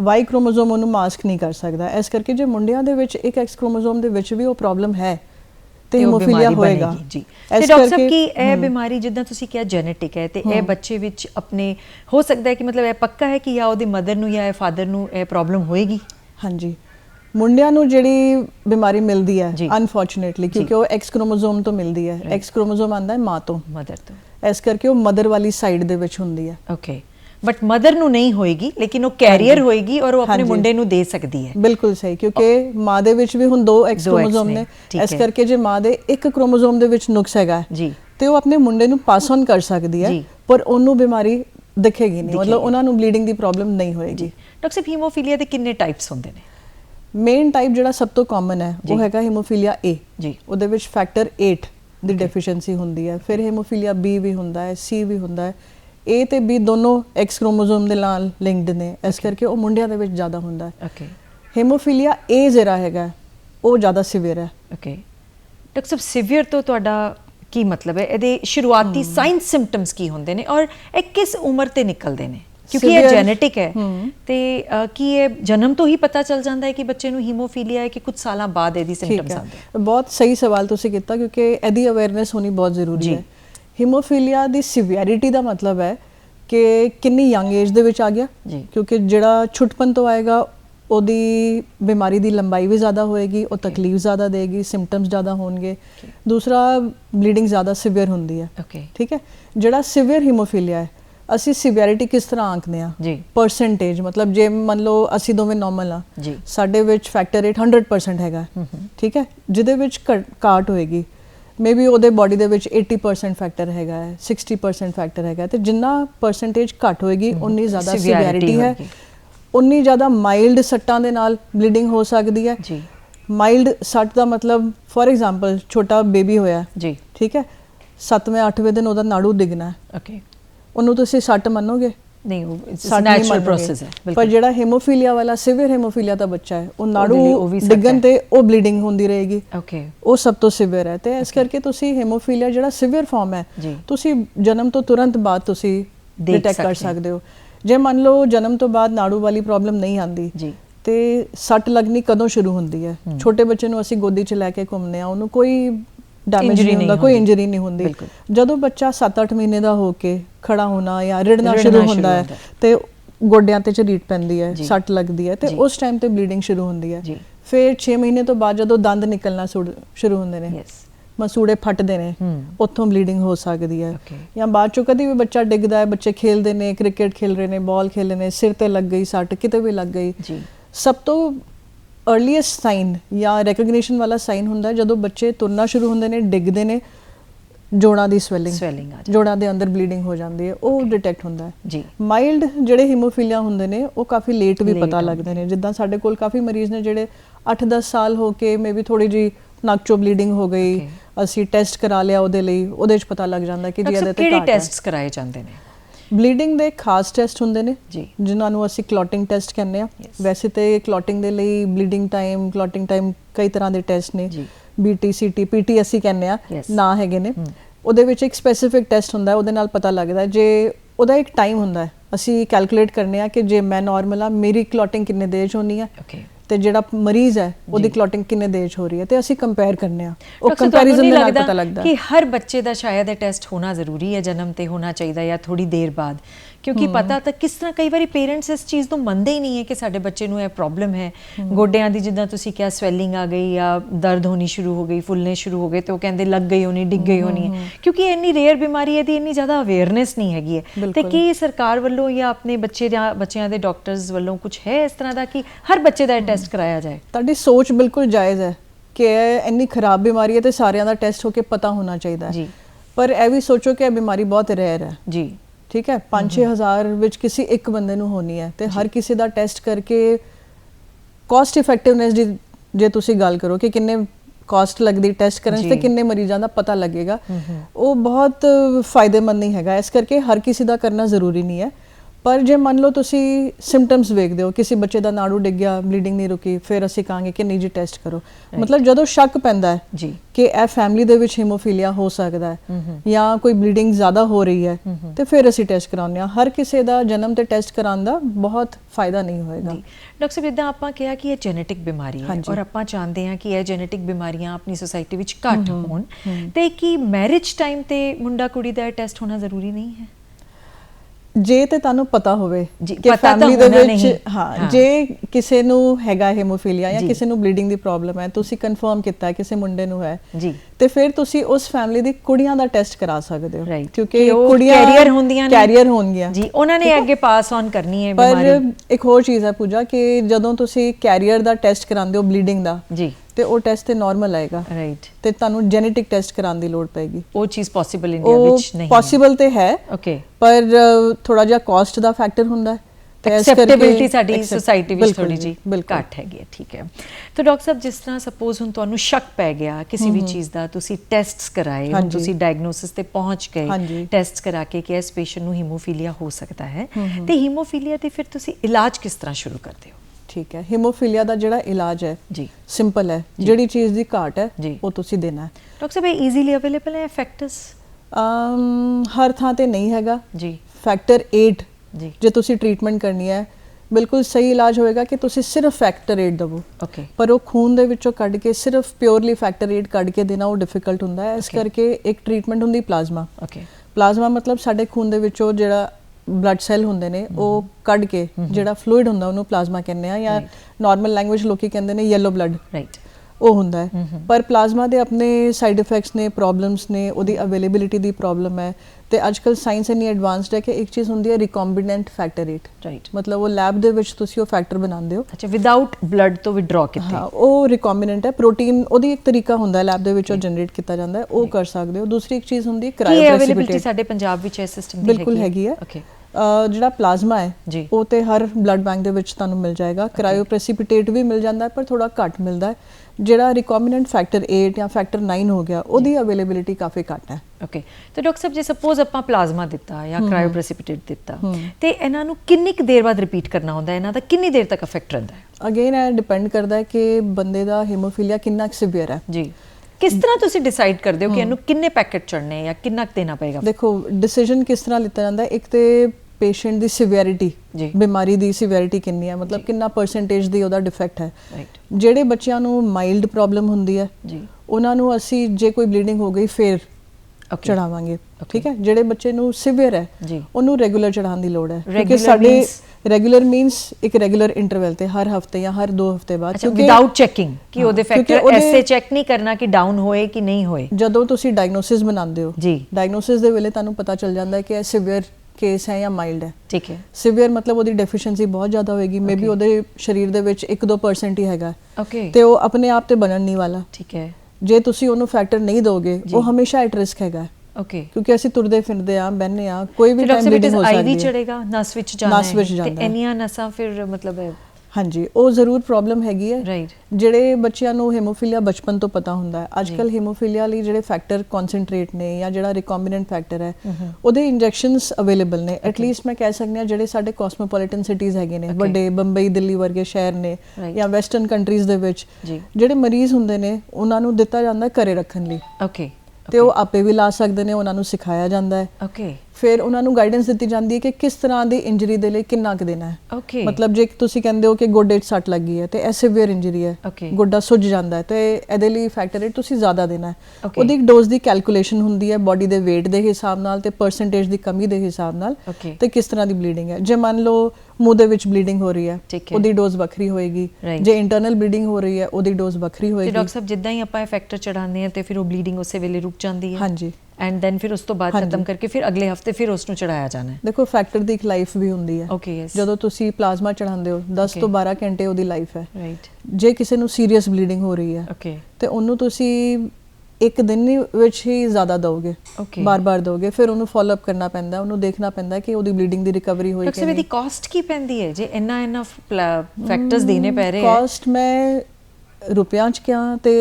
ਵਾਈ ਕ੍ਰੋਮੋਸੋਮ ਉਹਨੂੰ ਮਾਸਕ ਨਹੀਂ ਕਰ ਸਕਦਾ। ਇਸ ਕਰਕੇ ਜੇ ਮੁੰਡਿਆਂ ਦੇ ਵਿੱਚ ਇੱਕ ਐਕਸ ਕ੍ਰੋਮੋਸੋਮ ਦੇ ਵਿੱਚ ਵੀ ਉਹ ਪ੍ਰੋਬਲਮ ਹੈ ਤੇ ਹੀਮੋਫੀਲੀਆ ਹੋਏਗਾ। ਜੀ। ਤੇ ਡਾਕਟਰ ਸਾਹਿਬ ਕੀ ਇਹ ਬਿਮਾਰੀ ਜਿੱਦਾਂ ਤੁਸੀਂ ਕਿਹਾ ਜੈਨੇਟਿਕ ਹੈ ਤੇ ਇਹ ਬੱਚੇ ਵਿੱਚ ਆਪਣੇ ਹੋ ਸਕਦਾ ਹੈ ਕਿ ਮਤਲਬ ਇਹ ਪੱਕਾ ਹੈ ਕਿ ਜਾਂ ਉਹਦੀ ਮਦਰ ਨੂੰ ਜਾਂ ਇਹ ਫਾਦਰ ਨੂੰ ਇਹ ਪ੍ਰੋਬਲਮ ਹੋਏਗੀ? ਹਾਂਜੀ। ਮੁੰਡਿਆਂ ਨੂੰ ਜਿਹੜੀ ਬਿਮਾਰੀ ਮਿਲਦੀ ਹੈ। ਅਨਫੋਰਚੂਨੇਟਲੀ ਕਿਉਂਕਿ ਉਹ ਐਕਸ ਕ੍ਰੋਮੋਸੋਮ ਤੋਂ ਮਿਲਦੀ ਹੈ। ਐਕਸ ਕ੍ਰੋਮੋਸੋਮ ਆਂਦਾ ਹੈ ਮਾਂ ਤੋਂ। ਮਦਰ ਤੋਂ। ਇਸ ਕਰਕੇ ਉਹ ਮਦਰ ਵਾਲੀ ਸਾਈਡ ਦੇ ਵਿੱਚ ਹੁੰਦੀ ਹੈ। ਓਕੇ ਬਟ ਮਦਰ ਨੂੰ ਨਹੀਂ ਹੋਏਗੀ ਲੇਕਿਨ ਉਹ ਕੈਰੀਅਰ ਹੋਏਗੀ ਔਰ ਉਹ ਆਪਣੇ। ਮੁੰਡੇ ਨੂੰ ਦੇ ਸਕਦੀ ਹੈ। ਬਿਲਕੁਲ ਸਹੀ ਕਿਉਂਕਿ ਮਾਂ ਦੇ ਵਿੱਚ ਵੀ ਹੁਣ ਦੋ ਐਕਸ ਕ੍ਰੋਮੋਸੋਮ ਨੇ, ਇਸ। ਕਰਕੇ ਜੇ ਮਾਂ ਦੇ ਇੱਕ ਕ੍ਰੋਮੋਸੋਮ ਦੇ ਵਿੱਚ ਨੁਕਸ ਹੈਗਾ ਜੀ। ਤੇ ਉਹ ਆਪਣੇ ਮੁੰਡੇ ਨੂੰ ਪਾਸ ਔਨ ਕਰ ਸਕਦੀ ਹੈ। ਪਰ ਉਹਨੂੰ ਬਿਮਾਰੀ ਦਿਖੇਗੀ ਨਹੀਂ। ਮਤਲਬ ਉਹਨਾਂ ਨੂੰ ਬਲੀਡਿੰਗ ਦੀ ਪ੍ਰੋਬਲਮ ਨਹੀਂ ਹੋਏਗੀ। ਡਾਕਟਰ ਸਾਹਿਬ ਹੀਮੋਫੀਲੀਆ ਦੇ ਕਿੰਨੇ ਟਾਈਪਸ ਹੁੰਦੇ ਨੇ? ਮੇਨ ਟਾਈਪ ਜਿਹੜਾ ਸਭ ਤੋਂ ਕਾਮਨ ਹੈ। ਉਹ ਹੈਗਾ ਹੀਮੋਫੀਲੀਆ A ਜੀ। ਉਹਦੇ ਵਿੱਚ ਫੈਕਟਰ 8 ਦੀ ਡੈਫੀਸ਼ੀਐਂਸੀ ਹੁੰਦੀ ਹੈ। ਫਿਰ ਹੀਮੋਫੀਲੀਆ B ਵੀ ਹੁੰਦਾ ਹੈ C ਵੀ ਹੁੰਦਾ ਹੈ। A ਤੇ B ਦੋਨੋਂ X ਕ੍ਰੋਮੋਸੋਮ ਦੇ ਨਾਲ ਲਿੰਕਡ ਨੇ। ਇਸ ਕਰਕੇ ਉਹ ਮੁੰਡਿਆਂ ਦੇ ਵਿੱਚ ਜ਼ਿਆਦਾ ਹੁੰਦਾ ਹੈ। ਓਕੇ ਹੀਮੋਫੀਲੀਆ A ਜਿਹੜਾ ਹੈਗਾ ਉਹ ਜ਼ਿਆਦਾ ਸਿਵੀਅਰ ਹੈ। ਓਕੇ ਡਾਕਟਰ ਸਾਹਿਬ ਸਿਵੀਅਰ ਤੋਂ ਤੁਹਾਡਾ ਕੀ ਮਤਲਬ ਹੈ? ਇਹਦੇ ਸ਼ੁਰੂਆਤੀ ਸਾਈਨ ਸਿੰਪਟਮਸ ਕੀ ਹੁੰਦੇ ਨੇ ਔਰ ਇਹ ਕਿਸ ਉਮਰ ਤੇ ਨਿਕਲਦੇ ਨੇ? ਕਿਉਂਕਿ ਇਹ ਜੈਨੇਟਿਕ ਹੈ। ਤੇ ਕੀ ਇਹ ਜਨਮ ਤੋਂ ਹੀ ਪਤਾ ਚੱਲ ਜਾਂਦਾ ਹੈ ਕਿ ਬੱਚੇ ਨੂੰ ਹੀਮੋਫੀਲੀਆ ਹੈ ਕਿ ਕੁਝ ਸਾਲਾਂ ਬਾਅਦ ਇਹਦੀ ਸਿੰਪਟਮਸ ਆਉਂਦੇ ਬਹੁਤ ਸਹੀ ਸਵਾਲ ਤੁਸੀਂ ਕੀਤਾ ਕਿਉਂਕਿ ਇਹਦੀ ਅਵੇਅਰਨੈਸ ਹੋਣੀ ਬਹੁਤ ਜ਼ਰੂਰੀ। ਹੈ। ਹੀਮੋਫੀਲੀਆ ਦੀ ਸਿਵਿਅਰਿਟੀ ਦਾ ਮਤਲਬ ਹੈ ਕਿ ਕਿੰਨੀ ਯੰਗ ਏਜ ਦੇ ਵਿੱਚ ਆ ਗਿਆ। ਕਿਉਂਕਿ ਜਿਹੜਾ ਛੁੱਟਪਨ ਤੋਂ ਆਏਗਾ ਉਹਦੀ ਬਿਮਾਰੀ ਦੀ ਲੰਬਾਈ ਵੀ ਜ਼ਿਆਦਾ ਹੋਏਗੀ ਉਹ ਤਕਲੀਫ ਜ਼ਿਆਦਾ ਦੇਗੀ ਸਿੰਪਟਮਸ ਜ਼ਿਆਦਾ ਹੋਣਗੇ। ਦੂਸਰਾ ਬਲੀਡਿੰਗ ਜ਼ਿਆਦਾ ਸਿਵੀਅਰ ਹੁੰਦੀ ਹੈ। ਠੀਕ ਹੈ? ਜਿਹੜਾ ਸਿਵੀਅਰ ਹੀਮੋਫੀਲੀਆ ਹੈ ਅਸੀਂ ਸਿਵਿਅਰਿਟੀ ਕਿਸ ਤਰ੍ਹਾਂ ਆਂਕਦੇ ਆ ਜੀ। ਪਰਸੈਂਟੇਜ ਮਤਲਬ ਜੇ ਮੰਨ ਲਓ ਅਸੀਂ ਦੋਵੇਂ ਨਾਰਮਲ ਆ ਸਾਡੇ ਵਿੱਚ ਫੈਕਟਰ ਰੇਟ 100% ਹੈਗਾ। ਠੀਕ ਹੈ? ਜਿਹਦੇ ਵਿੱਚ ਘਾਟ ਹੋਏਗੀ। ਮੇਬੀ ਉਹਦੇ ਬਾਡੀ ਦੇ ਵਿੱਚ 80% ਫੈਕਟਰ ਹੈਗਾ ਹੈ 60% ਫੈਕਟਰ ਹੈਗਾ ਤੇ ਜਿੰਨਾ ਪਰਸੈਂਟੇਜ ਘੱਟ ਹੋਏਗੀ ਉਨੀ ਜ਼ਿਆਦਾ ਸਿਵਿਅਰਿਟੀ ਹੈ। ਉਨੀ ਜ਼ਿਆਦਾ ਮਾਈਲਡ ਸੱਟਾਂ ਦੇ ਨਾਲ ਬਲੀਡਿੰਗ ਹੋ ਸਕਦੀ ਹੈ। ਜੀ। ਮਾਈਲਡ ਸੱਟ ਦਾ ਮਤਲਬ ਫੋਰ ਐਗਜ਼ਾਮਪਲ ਛੋਟਾ ਬੇਬੀ ਹੋਇਆ ਜੀ। ਠੀਕ ਹੈ? 7ਵੇਂ 8ਵੇਂ ਦਿਨ ਉਹਦਾ ਨਾੜੂ ਡਿੱਗਣਾ ਹੈ। ਓਕੇ ਉਹਨੂੰ ਤੁਸੀਂ ਸੱਟ ਮੰਨੋਗੇ? ਨਹੀਂ ਉਹ ਇਟਸ ਨਹੀਂ ਨੈਚੁਰਲ। ਪ੍ਰੋਸੈਸ ਹੈ ਪਰ ਬਿਲਕੁਲ ਜਿਹੜਾ ਹੈਮੋਫੀਲੀਆ ਵਾਲਾ ਸਿਵੀਅਰ ਹੈਮੋਫੀਲੀਆ ਦਾ ਬੱਚਾ ਹੈ ਉਹ ਲਈ ਉਹ ਨਾੜੂ ਵੀ ਸੱਟ ਹੈ। ਡਿੱਗਣ ਤੇ ਉਹ ਬਲੀਡਿੰਗ ਹੁੰਦੀ ਰਹੇਗੀ ਓਕੇ ਉਹ ਸਭ ਤੋਂ ਸਿਵੀਅਰ ਹੈ ਤੇ ਇਸ ਕਰਕੇ ਤੁਸੀਂ ਹੈਮੋਫੀਲੀਆ ਜਿਹੜਾ ਸਿਵੀਅਰ ਫਾਰਮ ਹੈ ਜੀ ਤੁਸੀਂ ਜਨਮ ਤੋਂ ਤੁਰੰਤ ਬਾਅਦ ਤੁਸੀਂ ਦੇਖ ਡਿਟੈਕਟ ਕਰ ਸਕਦੇ ਹੋ। ਸਕਦੇ ਹੋ ਜੇ ਮੰਨ ਲਓ ਜਨਮ ਤੋਂ ਬਾਅਦ ਨਾੜੂ ਵਾਲੀ ਪ੍ਰੋਬਲਮ ਨਹੀਂ ਆਂਦੀ ਜੀ ਤੇ ਸੱਟ ਲੱਗਣੀ ਕਦੋਂ ਸ਼ੁਰੂ ਹੁੰਦੀ ਹੈ। ਛੋਟੇ ਬੱਚੇ ਨੂੰ ਅਸੀਂ ਗੋਦੀ 'ਚ ਲੈ ਕੇ ਘੁੰਮਨੇ ਆ ਉਹਨੂੰ ਕੋਈ ਡੈਮੇਜ ਨਹੀਂ ਹੁੰਦਾ ਕੋਈ। ਇੰਜਰੀ ਨਹੀਂ ਹੁੰਦੀ। ਜਦੋਂ ਬੱਚਾ 7-8 ਮਹੀਨੇ ਦਾ ਹੋ ਕੇ ਖੜਾ ਹੋਣਾ ਜਾਂ ਰਿੜਨਾ ਸ਼ੁਰੂ ਹੁੰਦਾ ਹੈ। ਤੇ ਗੋਡਿਆਂ ਤੇ ਝਰੀਟ ਪੈਂਦੀ ਹੈ। ਸੱਟ ਲੱਗਦੀ ਹੈ ਤੇ। ਉਸ ਟਾਈਮ ਤੇ ਬਲੀਡਿੰਗ ਸ਼ੁਰੂ ਹੁੰਦੀ ਹੈ ਫਿਰ 6 ਮਹੀਨੇ ਤੋਂ ਬਾਅਦ ਜਦੋਂ ਦੰਦ ਨਿਕਲਣਾ ਸ਼ੁਰੂ- ਹੁੰਦੇ ਨੇ ਮਸੂੜੇ ਫਟਦੇ ਨੇ ਉੱਥੋਂ ਬਲੀਡਿੰਗ ਹੋ ਸਕਦੀ ਹੈ ਜਾਂ ਬਾਅਦ ਚੋਂ ਕਦੀ ਵੀ ਬੱਚਾ ਡਿੱਗਦਾ ਹੈ ਬੱਚੇ ਖੇਲਦੇ ਨੇ ਕ੍ਰਿਕਟ ਖੇਲ ਰਹੇ ਨੇ ਬਾਲ ਖੇਲ ਰਹੇ ਨੇ ਸਿਰ ਤੇ ਲੱਗ ਗਈ ਸੱਟ ਕਿਤੇ ਵੀ ਲੱਗ ਗਈ ਜੀ ਸਭ ਤੋਂ अर्ਲੀਐਸਟ ਸਾਈਨ ਜਾਂ ਰੈਕਗਨੀਸ਼ਨ ਵਾਲਾ ਸਾਈਨ ਹੁੰਦਾ ਜਦੋਂ ਬੱਚੇ ਤੁਰਨਾ ਸ਼ੁਰੂ ਹੁੰਦੇ ਨੇ ਡਿੱਗਦੇ ਨੇ ਜੋੜਾਂ ਦੀ ਸਵੈਲਿੰਗ ਸਵੈਲਿੰਗ ਆ ਜਾਂਦੀ ਜੋੜਾਂ ਦੇ ਅੰਦਰ ਬਲੀਡਿੰਗ ਹੋ ਜਾਂਦੀ ਹੈ ਉਹ ਡਿਟੈਕਟ ਹੁੰਦਾ ਹੈ। ਜੀ। ਮਾਈਲਡ ਜਿਹੜੇ ਹੀਮੋਫੀਲੀਆ ਹੁੰਦੇ ਨੇ ਉਹ ਕਾਫੀ ਲੇਟ ਵੀ Late ਪਤਾ ਲੱਗਦੇ ਨੇ। ਜਿੱਦਾਂ ਸਾਡੇ ਕੋਲ ਕਾਫੀ ਮਰੀਜ਼ ਨੇ ਜਿਹੜੇ 8-10 ਸਾਲ ਹੋ ਕੇ ਮੇਬੀ ਥੋੜੀ ਜੀ ਨੱਕ ਚੋਂ ਬਲੀਡਿੰਗ ਹੋ ਗਈ. ਅਸੀਂ ਟੈਸਟ ਕਰਾ ਲਿਆ ਉਹਦੇ ਲਈ ਉਹਦੇ ਵਿੱਚ ਪਤਾ ਲੱਗ ਜਾਂਦਾ ਕਿ ਜੀ ਇਹਦੇ ਤੇ ਕਿਹੜੇ ਟੈਸਟਸ ਕਰਾਏ ਜਾਂਦੇ ਨੇ? ਬਲੀਡਿੰਗ ਦੇ ਖਾਸ ਟੈਸਟ ਹੁੰਦੇ ਨੇ ਜੀ। ਜਿਨ੍ਹਾਂ ਨੂੰ ਅਸੀਂ ਕਲੌਟਿੰਗ ਟੈਸਟ ਕਹਿੰਦੇ ਆ. ਵੈਸੇ ਤੇ ਕਲੌਟਿੰਗ ਦੇ ਲਈ ਬਲੀਡਿੰਗ ਟਾਈਮ ਕਲੌਟਿੰਗ ਟਾਈਮ ਕਈ ਤਰ੍ਹਾਂ ਦੇ ਟੈਸਟ ਨੇ। ਜੀ। ਬੀਟੀ ਸੀਟੀ ਪੀਟੀ ਅਸੀਂ ਕਹਿੰਦੇ ਆ. ਨਾ ਹੈਗੇ ਨੇ। ਉਹਦੇ ਵਿੱਚ ਇੱਕ ਸਪੈਸੀਫਿਕ ਟੈਸਟ ਹੁੰਦਾ ਉਹਦੇ ਨਾਲ ਪਤਾ ਲੱਗਦਾ ਜੇ ਉਹਦਾ ਇੱਕ ਟਾਈਮ ਹੁੰਦਾ ਅਸੀਂ ਕੈਲਕੂਲੇਟ ਕਰਨੇ ਆ ਕਿ ਜੇ ਮੈਂ ਨਾਰਮਲ ਆ ਮੇਰੀ ਕਲੌਟਿੰਗ ਕਿੰਨੇ ਦੇਰ 'ਚ ਹੋਣੀ ਹੈ। ਓਕੇ ਤੇ ਜਿਹੜਾ ਮਰੀਜ਼ ਹੈ ਉਹਦੀ। ਕਲੌਟਿੰਗ ਕਿੰਨੇ ਦੇਰ 'ਚ ਹੋ ਰਹੀ ਹੈ ਤੇ ਅਸੀਂ ਕੰਪੇਅਰ ਕਰਨੇ ਆ। ਉਹ ਕੰਪੈਰੀਜ਼ਨ ਨਹੀਂ ਦੇ ਨਾਲ ਪਤਾ ਲੱਗਦਾ। ਕਿ ਹਰ ਬੱਚੇ ਦਾ ਸ਼ਾਇਦ ਇਹ ਟੈਸਟ ਹੋਣਾ ਜ਼ਰੂਰੀ ਹੈ ਜਨਮ ਤੇ ਹੋਣਾ ਚਾਹੀਦਾ ਜਾਂ ਥੋੜੀ ਦੇਰ ਬਾਅਦ? ਕਿਉਂਕਿ ਪਤਾ ਤਾਂ ਕਿਸ ਤਰ੍ਹਾਂ ਕਈ ਵਾਰੀ ਪੇਰੈਂਟਸ ਇਸ ਚੀਜ਼ ਨੂੰ ਮੰਨਦੇ ਹੀ ਨਹੀਂ ਹੈ ਕਿ ਸਾਡੇ ਬੱਚੇ ਨੂੰ ਇਹ ਪ੍ਰੋਬਲਮ ਹੈ। ਗੋਡਿਆਂ ਦੀ ਜਿੱਦਾਂ ਤੁਸੀਂ ਕਿਹਾ ਸਵੈਲਿੰਗ ਆ ਗਈ ਜਾਂ ਦਰਦ ਹੋਣੀ ਸ਼ੁਰੂ ਹੋ ਗਈ ਫੁੱਲਨੇ ਸ਼ੁਰੂ ਹੋ ਗਏ ਤੇ ਉਹ ਕਹਿੰਦੇ ਲੱਗ ਗਈ ਹੋਣੀ ਡਿੱਗ ਗਈ ਹੋਣੀ ਹੈ ਕਿਉਂਕਿ ਇੰਨੀ ਰੇਅਰ ਬਿਮਾਰੀ ਹੈ ਦੀ ਇੰਨੀ ਜ਼ਿਆਦਾ ਅਵੇਅਰਨੈਸ ਨਹੀਂ ਹੈਗੀ ਹੈ। ਤੇ। ਕੀ ਸਰਕਾਰ ਵੱਲੋਂ ਜਾਂ ਆਪਣੇ ਬੱਚੇ ਜਾਂ ਬੱਚਿਆਂ ਦੇ ਡਾਕਟਰਸ ਵੱਲੋਂ ਕੁਝ ਹੈ ਇਸ ਤਰ੍ਹਾਂ ਦਾ ਕਿ ਹਰ ਬੱਚੇ ਦਾ ਟੈਸਟ ਕਰਾਇਆ ਜਾਏ? ਤੁਹਾਡੀ ਸੋਚ ਬਿਲਕੁਲ ਜਾਇਜ਼ ਹੈ ਕਿ ਇੰਨੀ ਖਰਾਬ ਬਿਮਾਰੀ ਹੈ ਤੇ ਸਾਰਿਆਂ ਦਾ ਟੈਸਟ ਹੋ ਕੇ ਪਤਾ ਹੋਣਾ ਚਾਹੀਦਾ ਹੈ। ਜੀ। ਪਰ ਇਹ ਵੀ ਸੋਚੋ ਕਿ ਇਹ ਬਿਮਾਰੀ ਬਹੁਤ ਰੇਅਰ ਹੈ। ਜੀ। ਠੀਕ ਹੈ? 5-6000 ਵਿੱਚ ਕਿਸੇ ਇੱਕ ਬੰਦੇ ਨੂੰ ਹੋਣੀ ਹੈ ਤੇ ਹਰ ਕਿਸੇ ਦਾ ਟੈਸਟ ਕਰਕੇ ਕਾਸਟ ਇਫੈਕਟਿਵਨੈਸ ਦੀ ਜੇ ਤੁਸੀਂ ਗੱਲ ਕਰੋ ਕਿ ਕਿੰਨੇ ਕਾਸਟ ਲੱਗਦੀ ਟੈਸਟ ਕਰਨ ਤੇ। ਕਿੰਨੇ ਮਰੀਜ਼ਾਂ ਦਾ ਪਤਾ ਲੱਗੇਗਾ ਉਹ ਬਹੁਤ ਫਾਇਦੇਮੰਦ ਨਹੀਂ ਹੈਗਾ। ਇਸ ਕਰਕੇ ਹਰ ਕਿਸੇ ਦਾ ਕਰਨਾ ਜ਼ਰੂਰੀ ਨਹੀਂ ਹੈ। ਪਰ ਜੇ ਮੰਨ ਲਓ ਤੁਸੀਂ ਸਿੰਪਟਮਸ ਵੇਖਦੇ ਹੋ ਕਿਸੇ ਬੱਚੇ ਦਾ ਨਾੜੂ ਡਿੱਗ ਗਿਆ ਬਲੀਡਿੰਗ ਨਹੀਂ ਰੁਕੀ ਫਿਰ ਅਸੀਂ ਕਹਾਂਗੇ ਕਿ ਨਹੀਂ ਜੀ ਟੈਸਟ ਕਰੋ ਮਤਲਬ ਜਦੋਂ ਸ਼ੱਕ ਪੈਂਦਾ ਹੈ ਜੀ। ਕਿ ਇਹ ਫੈਮਿਲੀ ਦੇ ਵਿੱਚ ਹੀਮੋਫੀਲੀਆ ਹੋ ਸਕਦਾ ਹੈ ਜਾਂ ਕੋਈ ਬਲੀਡਿੰਗ ਜ਼ਿਆਦਾ ਹੋ ਰਹੀ ਹੈ। ਤੇ ਫਿਰ ਅਸੀਂ ਟੈਸਟ ਕਰਾਉਂਦੇ ਹਾਂ। ਹਰ ਕਿਸੇ ਦਾ ਜਨਮ ਤੇ ਟੈਸਟ ਕਰਾਉਣ ਦਾ ਬਹੁਤ ਫਾਇਦਾ ਨਹੀਂ ਹੋਏਗਾ। ਡਾਕਟਰ ਸਾਹਿਬ ਇਦਾਂ ਆਪਾਂ ਕਿਹਾ ਕਿ ਇਹ ਜੈਨੇਟਿਕ ਬਿਮਾਰੀ ਹੈ। ਔਰ ਆਪਾਂ ਚਾਹੁੰਦੇ ਹਾਂ ਕਿ ਇਹ ਜੈਨੇਟਿਕ ਬਿਮਾਰੀਆਂ ਆਪਣੀ ਸੋਸਾਇਟੀ ਵਿੱਚ ਘੱਟ ਹੋਣ ਤੇ ਕੀ ਮੈਰਿਜ ਟਾਈਮ ਤੇ ਮੁੰਡਾ ਕੁੜੀ ਦਾ ਟੈਸਟ ਹੋਣਾ ਜ਼ਰੂਰੀ ਨਹੀਂ ਹੈ? ਜੇ ਤੇ ਤੁਹਾਨੂੰ ਪਤਾ ਹੋਵੇ ਕਿ ਫੈਮਿਲੀ ਦੇ ਵਿੱਚ। ਹਾਂ। ਜੇ ਕਿਸੇ ਨੂੰ ਹੈਗਾ ਹੈਮੋਫੀਲੀਆ ਜਾਂ। ਕਿਸੇ ਨੂੰ ਬਲੀਡਿੰਗ ਦੀ ਪ੍ਰੋਬਲਮ ਹੈ ਤੁਸੀਂ ਕਨਫਰਮ ਕੀਤਾ ਹੈ ਕਿਸੇ ਮੁੰਡੇ ਨੂੰ ਹੈ ਜੀ। ਤੇ ਫਿਰ ਤੁਸੀਂ ਉਸ ਫੈਮਿਲੀ ਦੀ ਕੁੜੀਆਂ ਦਾ ਟੈਸਟ ਕਰਾ ਸਕਦੇ ਹੋ। ਕਿਉਂਕਿ ਕੁੜੀਆਂ ਕੈਰੀਅਰ ਹੁੰਦੀਆਂ ਨੇ। ਕੈਰੀਅਰ ਹੋਣਗੀਆਂ। ਜੀ ਉਹਨਾਂ ਨੇ ਅੱਗੇ ਪਾਸ ਔਨ ਕਰਨੀ ਹੈ ਪਰ ਬਿਮਾਰੀ। ਇੱਕ ਹੋਰ ਚੀਜ਼ ਹੈ ਪੂਜਾ ਕਿ ਜਦੋਂ ਤੁਸੀਂ ਕੈਰੀਅਰ ਦਾ ਟੈਸਟ ਕਰਾਉਂਦੇ ਹੋ ਬਲੀਡਿੰਗ ਦਾ ਜੀ। ਤੇ ਉਹ ਟੈਸਟ ਤੇ ਨਾਰਮਲ ਆਏਗਾ। ਰਾਈਟ ਤੇ ਤੁਹਾਨੂੰ ਜੈਨੇਟਿਕ ਟੈਸਟ ਕਰਾਉਣ ਦੀ ਲੋੜ ਪਏਗੀ। ਉਹ ਚੀਜ਼ ਪੋਸੀਬਲ ਇੰਡੀਆ ਵਿੱਚ ਨਹੀਂ ਪੋਸੀਬਲ ਤੇ ਹੈ ਓਕੇ ਪਰ ਥੋੜਾ ਜਿਹਾ ਕਾਸਟ ਦਾ ਫੈਕਟਰ ਹੁੰਦਾ ਹੈ। ਐਕਸੈਪਟੇਬਿਲਟੀ ਸਾਡੀ ਸੋਸਾਇਟੀ ਵਿੱਚ ਥੋੜੀ ਜੀ, ਘੱਟ ਹੈਗੀ ਹੈ ਠੀਕ ਹੈ। ਤਾਂ ਡਾਕਟਰ ਸਾਹਿਬ ਜਿਸ ਤਰ੍ਹਾਂ ਸਪੋਜ਼ ਹੁਣ ਤੁਹਾਨੂੰ ਸ਼ੱਕ ਪੈ ਗਿਆ ਕਿਸੇ ਵੀ ਚੀਜ਼ ਦਾ ਤੁਸੀਂ ਟੈਸਟਸ ਕਰਾਏ ਹੁਣ। ਤੁਸੀਂ ਡਾਇਗਨੋਸਿਸ ਤੇ ਪਹੁੰਚ ਗਏ ਹਾਂਜੀ। ਟੈਸਟ ਕਰਾ ਕੇ ਕਿ ਇਸ ਪੇਸ਼ੈਂਟ ਨੂੰ ਹੀਮੋਫੀਲੀਆ ਹੋ ਸਕਦਾ ਹੈ। ਤੇ ਹੀਮੋਫੀਲੀਆ ਤੇ ਫਿਰ ਤੁਸੀਂ ਇਲਾਜ ਕਿਸ ਤਰ੍ਹਾਂ ਸ਼ੁਰੂ ਕਰਦੇ ਹੋ? ਠੀਕ ਹੈ। ਹੀਮੋਫੀਲੀਆ ਦਾ ਜਿਹੜਾ ਇਲਾਜ ਹੈ ਜੀ। ਸਿੰਪਲ ਹੈ। ਜਿਹੜੀ ਚੀਜ਼ ਦੀ ਘਾਟ ਹੈ। ਉਹ ਤੁਸੀਂ ਦੇਣਾ ਹੈ। ਡਾਕਟਰ ਸਾਹਿਬ ਇਹ ਈਜ਼ੀਲੀ ਅਵੇਲੇਬਲ ਹੈ ਫੈਕਟਰਸ ਅਮ ਹਰ ਥਾਂ ਤੇ ਨਹੀਂ ਹੈਗਾ। ਜੀ। ਫੈਕਟਰ 8 ਜੀ। ਜੇ ਤੁਸੀਂ ਟ੍ਰੀਟਮੈਂਟ ਕਰਨੀ ਹੈ ਬਿਲਕੁਲ ਸਹੀ ਇਲਾਜ ਹੋਏਗਾ ਕਿ ਤੁਸੀਂ ਸਿਰਫ ਫੈਕਟਰ 8 ਦਵੋ। ਓਕੇ ਪਰ ਉਹ ਖੂਨ ਦੇ ਵਿੱਚੋਂ ਕੱਢ ਕੇ ਸਿਰਫ ਪਿਓਰਲੀ ਫੈਕਟਰ 8 ਕੱਢ ਕੇ ਦੇਣਾ ਉਹ ਡਿਫਿਕਲਟ ਹੁੰਦਾ ਹੈ। ਇਸ. ਕਰਕੇ ਇੱਕ ਟ੍ਰੀਟਮੈਂਟ ਹੁੰਦੀ ਪਲਾਜ਼ਮਾ ਓਕੇ ਪਲਾਜ਼ਮਾ ਮਤਲਬ ਸਾਡੇ ਖੂਨ ਦੇ ਵਿੱਚੋਂ ਜਿਹੜਾ ਬਲੱਡ ਸੈੱਲ ਹੁੰਦੇ ਨੇ ਉਹ ਕੱਢ ਕੇ ਜਿਹੜਾ ਫਲੂਇਡ ਹੁੰਦਾ ਉਹਨੂੰ ਪਲਾਜ਼ਮਾ ਕਹਿੰਦੇ ਆ ਜਾਂ ਨਾਰਮਲ ਲੈਂਗੁਏਜ ਲੋਕੀ ਕਹਿੰਦੇ ਨੇ ਯੈਲੋ ਬਲੱਡ ਰਾਈਟ ਉਹ ਹੁੰਦਾ ਹੈ। ਪਰ ਪਲਾਜ਼ਮਾ ਦੇ ਆਪਣੇ ਸਾਈਡ ਇਫੈਕਟਸ ਨੇ ਪ੍ਰੋਬਲਮਸ ਨੇ ਉਹਦੀ ਅਵੇਲੇਬਿਲਿਟੀ ਦੀ ਪ੍ਰੋਬਲਮ ਹੈ। ਤੇ ਅੱਜਕੱਲ ਸਾਇੰਸ ਇੰਨੀ ਐਡਵਾਂਸਡ ਹੈ ਕਿ ਇੱਕ ਚੀਜ਼ ਹੁੰਦੀ ਹੈ ਰਿਕੰਬੀਨੈਂਟ ਫੈਕਟਰ 8 ਰਾਈਟ ਮਤਲਬ ਉਹ ਲੈਬ ਦੇ ਵਿੱਚ ਤੁਸੀਂ ਉਹ ਫੈਕਟਰ ਬਣਾਉਂਦੇ ਹੋ। ਅੱਛਾ ਵਿਦਆਊਟ ਬਲੱਡ ਤੋਂ ਵਿਡਰਾ ਕੀਤੇ। ਹਾਂ ਉਹ ਰਿਕੰਬੀਨੈਂਟ ਹੈ। ਪ੍ਰੋਟੀਨ ਉਹਦੀ ਇੱਕ ਤਰੀਕਾ ਹੁੰਦਾ ਹੈ ਲੈਬ ਦੇ ਵਿੱਚ ਉਹ ਜਨਰੇਟ ਕੀਤਾ ਜਾਂਦਾ ਹੈ। ਉਹ ਕਰ ਸਕਦੇ ਹੋ। ਦੂਸਰੀ ਇੱਕ ਚੀਜ਼ ਹੁੰਦੀ ਹੈ ਅਵੇਲੇਬਿਲਿਟੀ ਕ੍ਰਾਇਓਪ੍ਰੈਸਿਪੀਟੇਟ ਸਾਡੇ ਪੰਜਾਬ ਵਿੱਚ ਇਸ ਸਿਸਟਮ ਦੀ ਬਿਲਕੁਲ ਹੈਗੀ ਹੈ? ਜਿਹੜਾ ਪਲਾਜ਼ਮਾ ਹੈ। ਉਹ ਤੇ ਹਰ ਬਲੱਡ ਬੈਂਕ ਦੇ ਵਿੱਚ ਤੁਹਾਨੂੰ ਮਿਲ ਜਾਏਗਾ। ਕ੍ਰਾਇਓਪ੍ਰੈਸਿਪੀਟੇਟ ਵੀ ਮਿਲ ਜਾਂਦਾ ਹੈ ਪਰ ਥੋੜਾ ਘੱਟ ਮਿਲਦਾ ਹੈ। ਜਿਹੜਾ ਰਿਕੰਬੀਨੈਂਟ ਫੈਕਟਰ 8 ਜਾਂ ਫੈਕਟਰ 9 ਹੋ ਗਿਆ ਉਹਦੀ ਅਵੇਲੇਬਿਲਿਟੀ ਕਾਫੀ ਘੱਟ ਹੈ। ਓਕੇ ਤੇ ਡਾਕਟਰ ਸਾਹਿਬ ਜੇ ਸਪੋਜ਼ ਆਪਾਂ ਪਲਾਜ਼ਮਾ ਦਿੱਤਾ ਜਾਂ ਕ੍ਰਾਇਓਪ੍ਰੈਸਿਪੀਟੇਟ ਦਿੱਤਾ ਤੇ ਇਹਨਾਂ ਨੂੰ ਕਿੰਨੀ ਕੁ ਦੇਰ ਬਾਅਦ ਰਿਪੀਟ ਕਰਨਾ ਹੁੰਦਾ ਹੈ? ਇਹਨਾਂ ਦਾ ਕਿੰਨੀ ਦੇਰ ਤੱਕ ਇਫੈਕਟ ਰਹਿੰਦਾ ਹੈ? ਅਗੇਨ ਇਹ ਡਿਪੈਂਡ ਕਰਦਾ ਹੈ ਕਿ ਬੰਦੇ ਦਾ ਹੀਮੋਫੀਲੀਆ ਕਿੰਨਾ ਸਿਵੀਅਰ ਹੈ। ਜੀ। ਕਿਸ ਤਰ੍ਹਾਂ ਤੁਸੀਂ ਡਿਸਾਈਡ ਕਰਦੇ ਹੋ ਕਿ ਇਹਨੂੰ ਕਿੰਨੇ ਪੈਕੇਟ ਚੜਨੇ ਜਾਂ ਕਿੰਨਾ ਕੁ ਦੇਣਾ ਪਏਗਾ? ਦੇਖੋ ਡਿਸੀਜਨ ਕਿਸ ਤਰ੍ਹਾਂ ਲਿੱਤਾ ਜਾਂਦਾ? ਇੱਕ ਤੇ ਪੇਸ਼ੈਂਟ ਦੀ ਸਿਵੀਅਰਿਟੀ ਜੀ। ਬਿਮਾਰੀ ਦੀ ਸਿਵੀਅਰਿਟੀ ਕਿੰਨੀ ਹੈ ਮਤਲਬ ਕਿੰਨਾ ਪਰਸੈਂਟੇਜ ਦੀ ਉਹਦਾ ਡਿਫੈਕਟ ਹੈ। ਜਿਹੜੇ ਬੱਚਿਆਂ ਨੂੰ ਮਾਈਲਡ ਪ੍ਰੋਬਲਮ ਹੁੰਦੀ ਹੈ ਜੀ। ਉਹਨਾਂ ਨੂੰ ਅਸੀਂ ਜੇ ਕੋਈ ਬਲੀਡਿੰਗ ਹੋ ਗਈ ਫਿਰ ਚੜਾਵਾਂਗੇ। ਠੀਕ ਹੈ? ਜਿਹੜੇ ਬੱਚੇ ਨੂੰ ਸਿਵੀਅਰ ਹੈ ਉਹਨੂੰ ਰੈਗੂਲਰ ਚੜਾਉਣ ਦੀ ਲੋੜ ਹੈ। ਕਿਉਂਕਿ ਸਾਡੇ? ਰੈਗੂਲਰ ਮੀਨਸ ਇੱਕ ਰੈਗੂਲਰ ਇੰਟਰਵਲ ਤੇ ਹਰ ਹਫ਼ਤੇ ਜਾਂ ਹਰ 2 ਹਫ਼ਤੇ ਬਾਅਦ ਅੱਛਾ ਵਿਦਆਊਟ ਚੈਕਿੰਗ ਕਿ ਉਹਦੇ ਕਿਉਂਕਿ ਫੈਕਟਰ ਐਸੇ ਚੈੱਕ ਨਹੀਂ ਕਰਨਾ ਕਿ ਡਾਊਨ ਹੋਏ ਕਿ ਨਹੀਂ ਹੋਏ। ਜਦੋਂ ਤੁਸੀਂ ਡਾਇਗਨੋਸਿਸ ਬਣਾਉਂਦੇ ਹੋ ਜੀ। ਡਾਇਗਨੋਸਿਸ ਦੇ ਵੇਲੇ ਤੁਹਾਨੂੰ ਪਤਾ ਚੱਲ ਜਾਂਦਾ ਹੈ ਕਿ ਇਹ ਸਿਵੀਅਰ ਕੇਸ ਹੈ ਜਾਂ ਮਾਈਲਡ ਹੈ। ਠੀਕ ਹੈ। ਸਿਵੀਅਰ ਮਤਲਬ ਉਹਦੀ ਡੈਫੀਸ਼ੀਐਂਸੀ ਬਹੁਤ ਜ਼ਿਆਦਾ ਹੋਏਗੀ। ਮੇਬੀ. ਉਹਦੇ ਸਰੀਰ ਦੇ ਵਿੱਚ 1-2% ਹੀ ਹੈਗਾ। ਓਕੇ ਤੇ ਉਹ ਆਪਣੇ ਆਪ ਤੇ ਬਣਨ ਨਹੀਂ ਵਾਲਾ। ਠੀਕ ਹੈ। ਜੇ ਤੁਸੀਂ ਉਹਨੂੰ ਫੈਕਟਰ ਨਹੀਂ ਦੋਗੇ। ਉਹ ਹਮੇਸ਼ਾ ਐਟ ਰਿਸਕ ਹੈਗਾ ਓਕੇ ਕਿਉਂਕਿ ਅਸੀਂ ਤੁਰਦੇ ਫਿਰਦੇ ਆ ਬਹਿੰਦੇ ਆ ਕੋਈ ਵੀ ਟਾਈਮ ਬਲੀਡਿੰਗ ਹੋ ਸਕਦੀ ਹੈ ਚੜੇਗਾ ਨਸ ਵਿੱਚ ਜਾਣਾ ਹੈ ਤੇ। ਇੰਨੀਆਂ ਨਸਾਂ ਫਿਰ ਮਤਲਬ ਹੈ ਹਾਂਜੀ ਉਹ ਜ਼ਰੂਰ ਪ੍ਰੋਬਲਮ ਹੈਗੀ ਹੈ। ਰਾਈਟ ਜਿਹੜੇ ਬੱਚਿਆਂ ਨੂੰ ਹੈਮੋਫੀਲੀਆ ਬਚਪਨ ਤੋਂ ਪਤਾ ਹੁੰਦਾ ਹੈ। ਅੱਜਕੱਲ ਹੈਮੋਫੀਲੀਆ ਲਈ ਜਿਹੜੇ ਫੈਕਟਰ ਕਨਸੈਂਟਰੇਟ ਨੇ ਜਾਂ ਜਿਹੜਾ ਰਿਕੰਬੀਨੈਂਟ ਫੈਕਟਰ ਹੈ ਉਹਦੇ ਇੰਜੈਕਸ਼ਨਸ ਅਵੇਲੇਬਲ ਨੇ। ਐਟਲੀਸਟ ਮੈਂ ਕਹਿ ਸਕਦੀ ਹਾਂ ਜਿਹੜੇ ਸਾਡੇ ਕਾਸਮੋਪੋਲੀਟਨ ਸਿਟੀਜ਼ ਹੈਗੇ ਨੇ. ਵੱਡੇ ਬੰਬਈ ਦਿੱਲੀ ਵਰਗੇ ਸ਼ਹਿਰ ਨੇ. ਜਾਂ ਵੈਸਟਰਨ ਕੰਟਰੀਜ਼ ਦੇ ਵਿੱਚ ਜਿਹੜੇ ਮਰੀਜ਼ ਹੁੰਦੇ ਨੇ ਉਹਨਾਂ ਨੂੰ ਦਿੱਤਾ ਜਾਂਦਾ ਘਰੇ ਰੱਖਣ ਲਈ। ਓਕੇ ਤੇ ਉਹ ਆਪੇ ਵੀ ਲਾ ਸਕਦੇ ਨੇ ਉਹਨਾਂ ਨੂੰ ਸਿਖਾਇਆ ਜਾਂਦਾ ਹੈ। ਓਕੇ ਫਿਰ ਉਹਨਾਂ ਨੂੰ ਗਾਈਡੈਂਸ ਦਿੱਤੀ ਜਾਂਦੀ ਹੈ ਕਿ ਕਿਸ ਤਰ੍ਹਾਂ ਦੀ ਇੰਜਰੀ ਦੇ ਲਈ ਕਿੰਨਾ ਕੁ ਦੇਣਾ ਹੈ ਓਕੇ ਮਤਲਬ ਜੇ ਤੁਸੀਂ ਕਹਿੰਦੇ ਹੋ ਕਿ ਗੋਡੇ 'ਚ ਸੱਟ ਲੱਗੀ ਹੈ ਤੇ ਇਹ ਸਿਵੀਅਰ ਇੰਜਰੀ ਹੈ. ਗੋਡਾ ਸੁੱਜ ਜਾਂਦਾ ਹੈ ਤੇ ਇਹਦੇ ਲਈ ਫੈਕਟਰ ਰੇਟ ਤੁਸੀਂ ਜ਼ਿਆਦਾ ਦੇਣਾ ਹੈ. ਉਹਦੀ ਇੱਕ ਡੋਜ਼ ਦੀ ਕੈਲਕੂਲੇਸ਼ਨ ਹੁੰਦੀ ਹੈ ਬਾਡੀ ਦੇ weight ਦੇ ਹਿਸਾਬ ਨਾਲ ਤੇ ਪਰਸੈਂਟੇਜ ਦੀ ਕਮੀ ਦੇ ਹਿਸਾਬ ਨਾਲ. ਤੇ ਕਿਸ ਤਰ੍ਹਾਂ ਦੀ ਬਲੀਡਿੰਗ ਹੈ ਜੇ ਮੰਨ ਲਓ ਮੂੰਹ ਦੇ ਵਿੱਚ ਬਲੀਡਿੰਗ ਹੋ ਰਹੀ ਹੈ। ਉਹਦੀ ਡੋਜ਼ ਵੱਖਰੀ ਹੋਏਗੀ. ਜੇ ਇੰਟਰਨਲ ਬਲੀਡਿੰਗ ਹੋ ਰਹੀ ਹੈ ਉਹਦੀ ਡੋਜ਼ ਵੱਖਰੀ ਤੇ ਹੋਏਗੀ ਡਾਕਟਰ ਸਾਹਿਬ ਜਿੱਦਾਂ ਹੀ ਆਪਾਂ ਇਹ ਫੈਕਟਰ ਚੜਾਉਂਦੇ ਆ ਤੇ ਫਿਰ ਉਹ ਬਲੀਡਿੰਗ ਉਸੇ ਵੇਲੇ ਰੁਕ ਜਾਂਦੀ ਹੈ ਹਾਂਜੀ ਐਂਡ ਦੈਨ ਫਿਰ ਉਸ ਤੋਂ ਬਾਅਦ। ਖਤਮ ਕਰਕੇ ਫਿਰ ਅਗਲੇ ਹਫ਼ਤੇ ਫਿਰ ਉਸ ਨੂੰ ਚੜਾਇਆ ਜਾਣਾ ਹੈ ਦੇਖੋ ਫੈਕਟਰ ਦੀ ਇੱਕ ਲਾਈਫ ਵੀ ਹੁੰਦੀ ਹੈ ਓਕੇ ਯੈਸ ਜਦੋਂ ਤੁਸੀਂ ਪਲਾਜ਼ਮਾ ਚੜਾਉਂਦੇ ਹੋ 10 Okay. ਤੋਂ 12 ਘੰਟੇ ਉਹਦੀ ਲਾਈਫ ਹੈ ਰਾਈਟ ਜੇ ਕਿਸੇ ਨੂੰ ਸੀਰੀਅਸ ਬਲੀਡਿੰਗ ਹੋ ਰਹੀ ਹੈ ਓਕੇ ਤੇ ਉਹਨੂੰ ਤੁਸੀਂ ਇੱਕ ਦਿਨ ਵਿੱਚ ਹੀ ਜ਼ਿਆਦਾ ਦੋਗੇ. ਬਾਰ-ਬਾਰ ਦੋਗੇ ਫਿਰ ਉਹਨੂੰ ਫਾਲੋ ਅਪ ਕਰਨਾ ਪੈਂਦਾ ਉਹਨੂੰ ਦੇਖਣਾ ਪੈਂਦਾ ਕਿ ਉਹਦੀ ਬਲੀਡਿੰਗ ਦੀ ਰਿਕਵਰੀ ਹੋਈ ਡਾਕਟਰ ਕਿ ਸਾਹਿਬ ਇਹਦੀ ਨਹੀਂ ਕਾਸਟ ਕੀ ਪੈਂਦੀ ਹੈ ਜੇ ਇੰਨਾ ਇੰਨਾ ਫੈਕਟਰਸ ਦੇਣੇ ਪੈ ਰਹੇ ਹੈ ਕਾਸਟ ਮੈਂ ਰੁਪਿਆਂ ਚ ਕਿਹਾ ਤੇ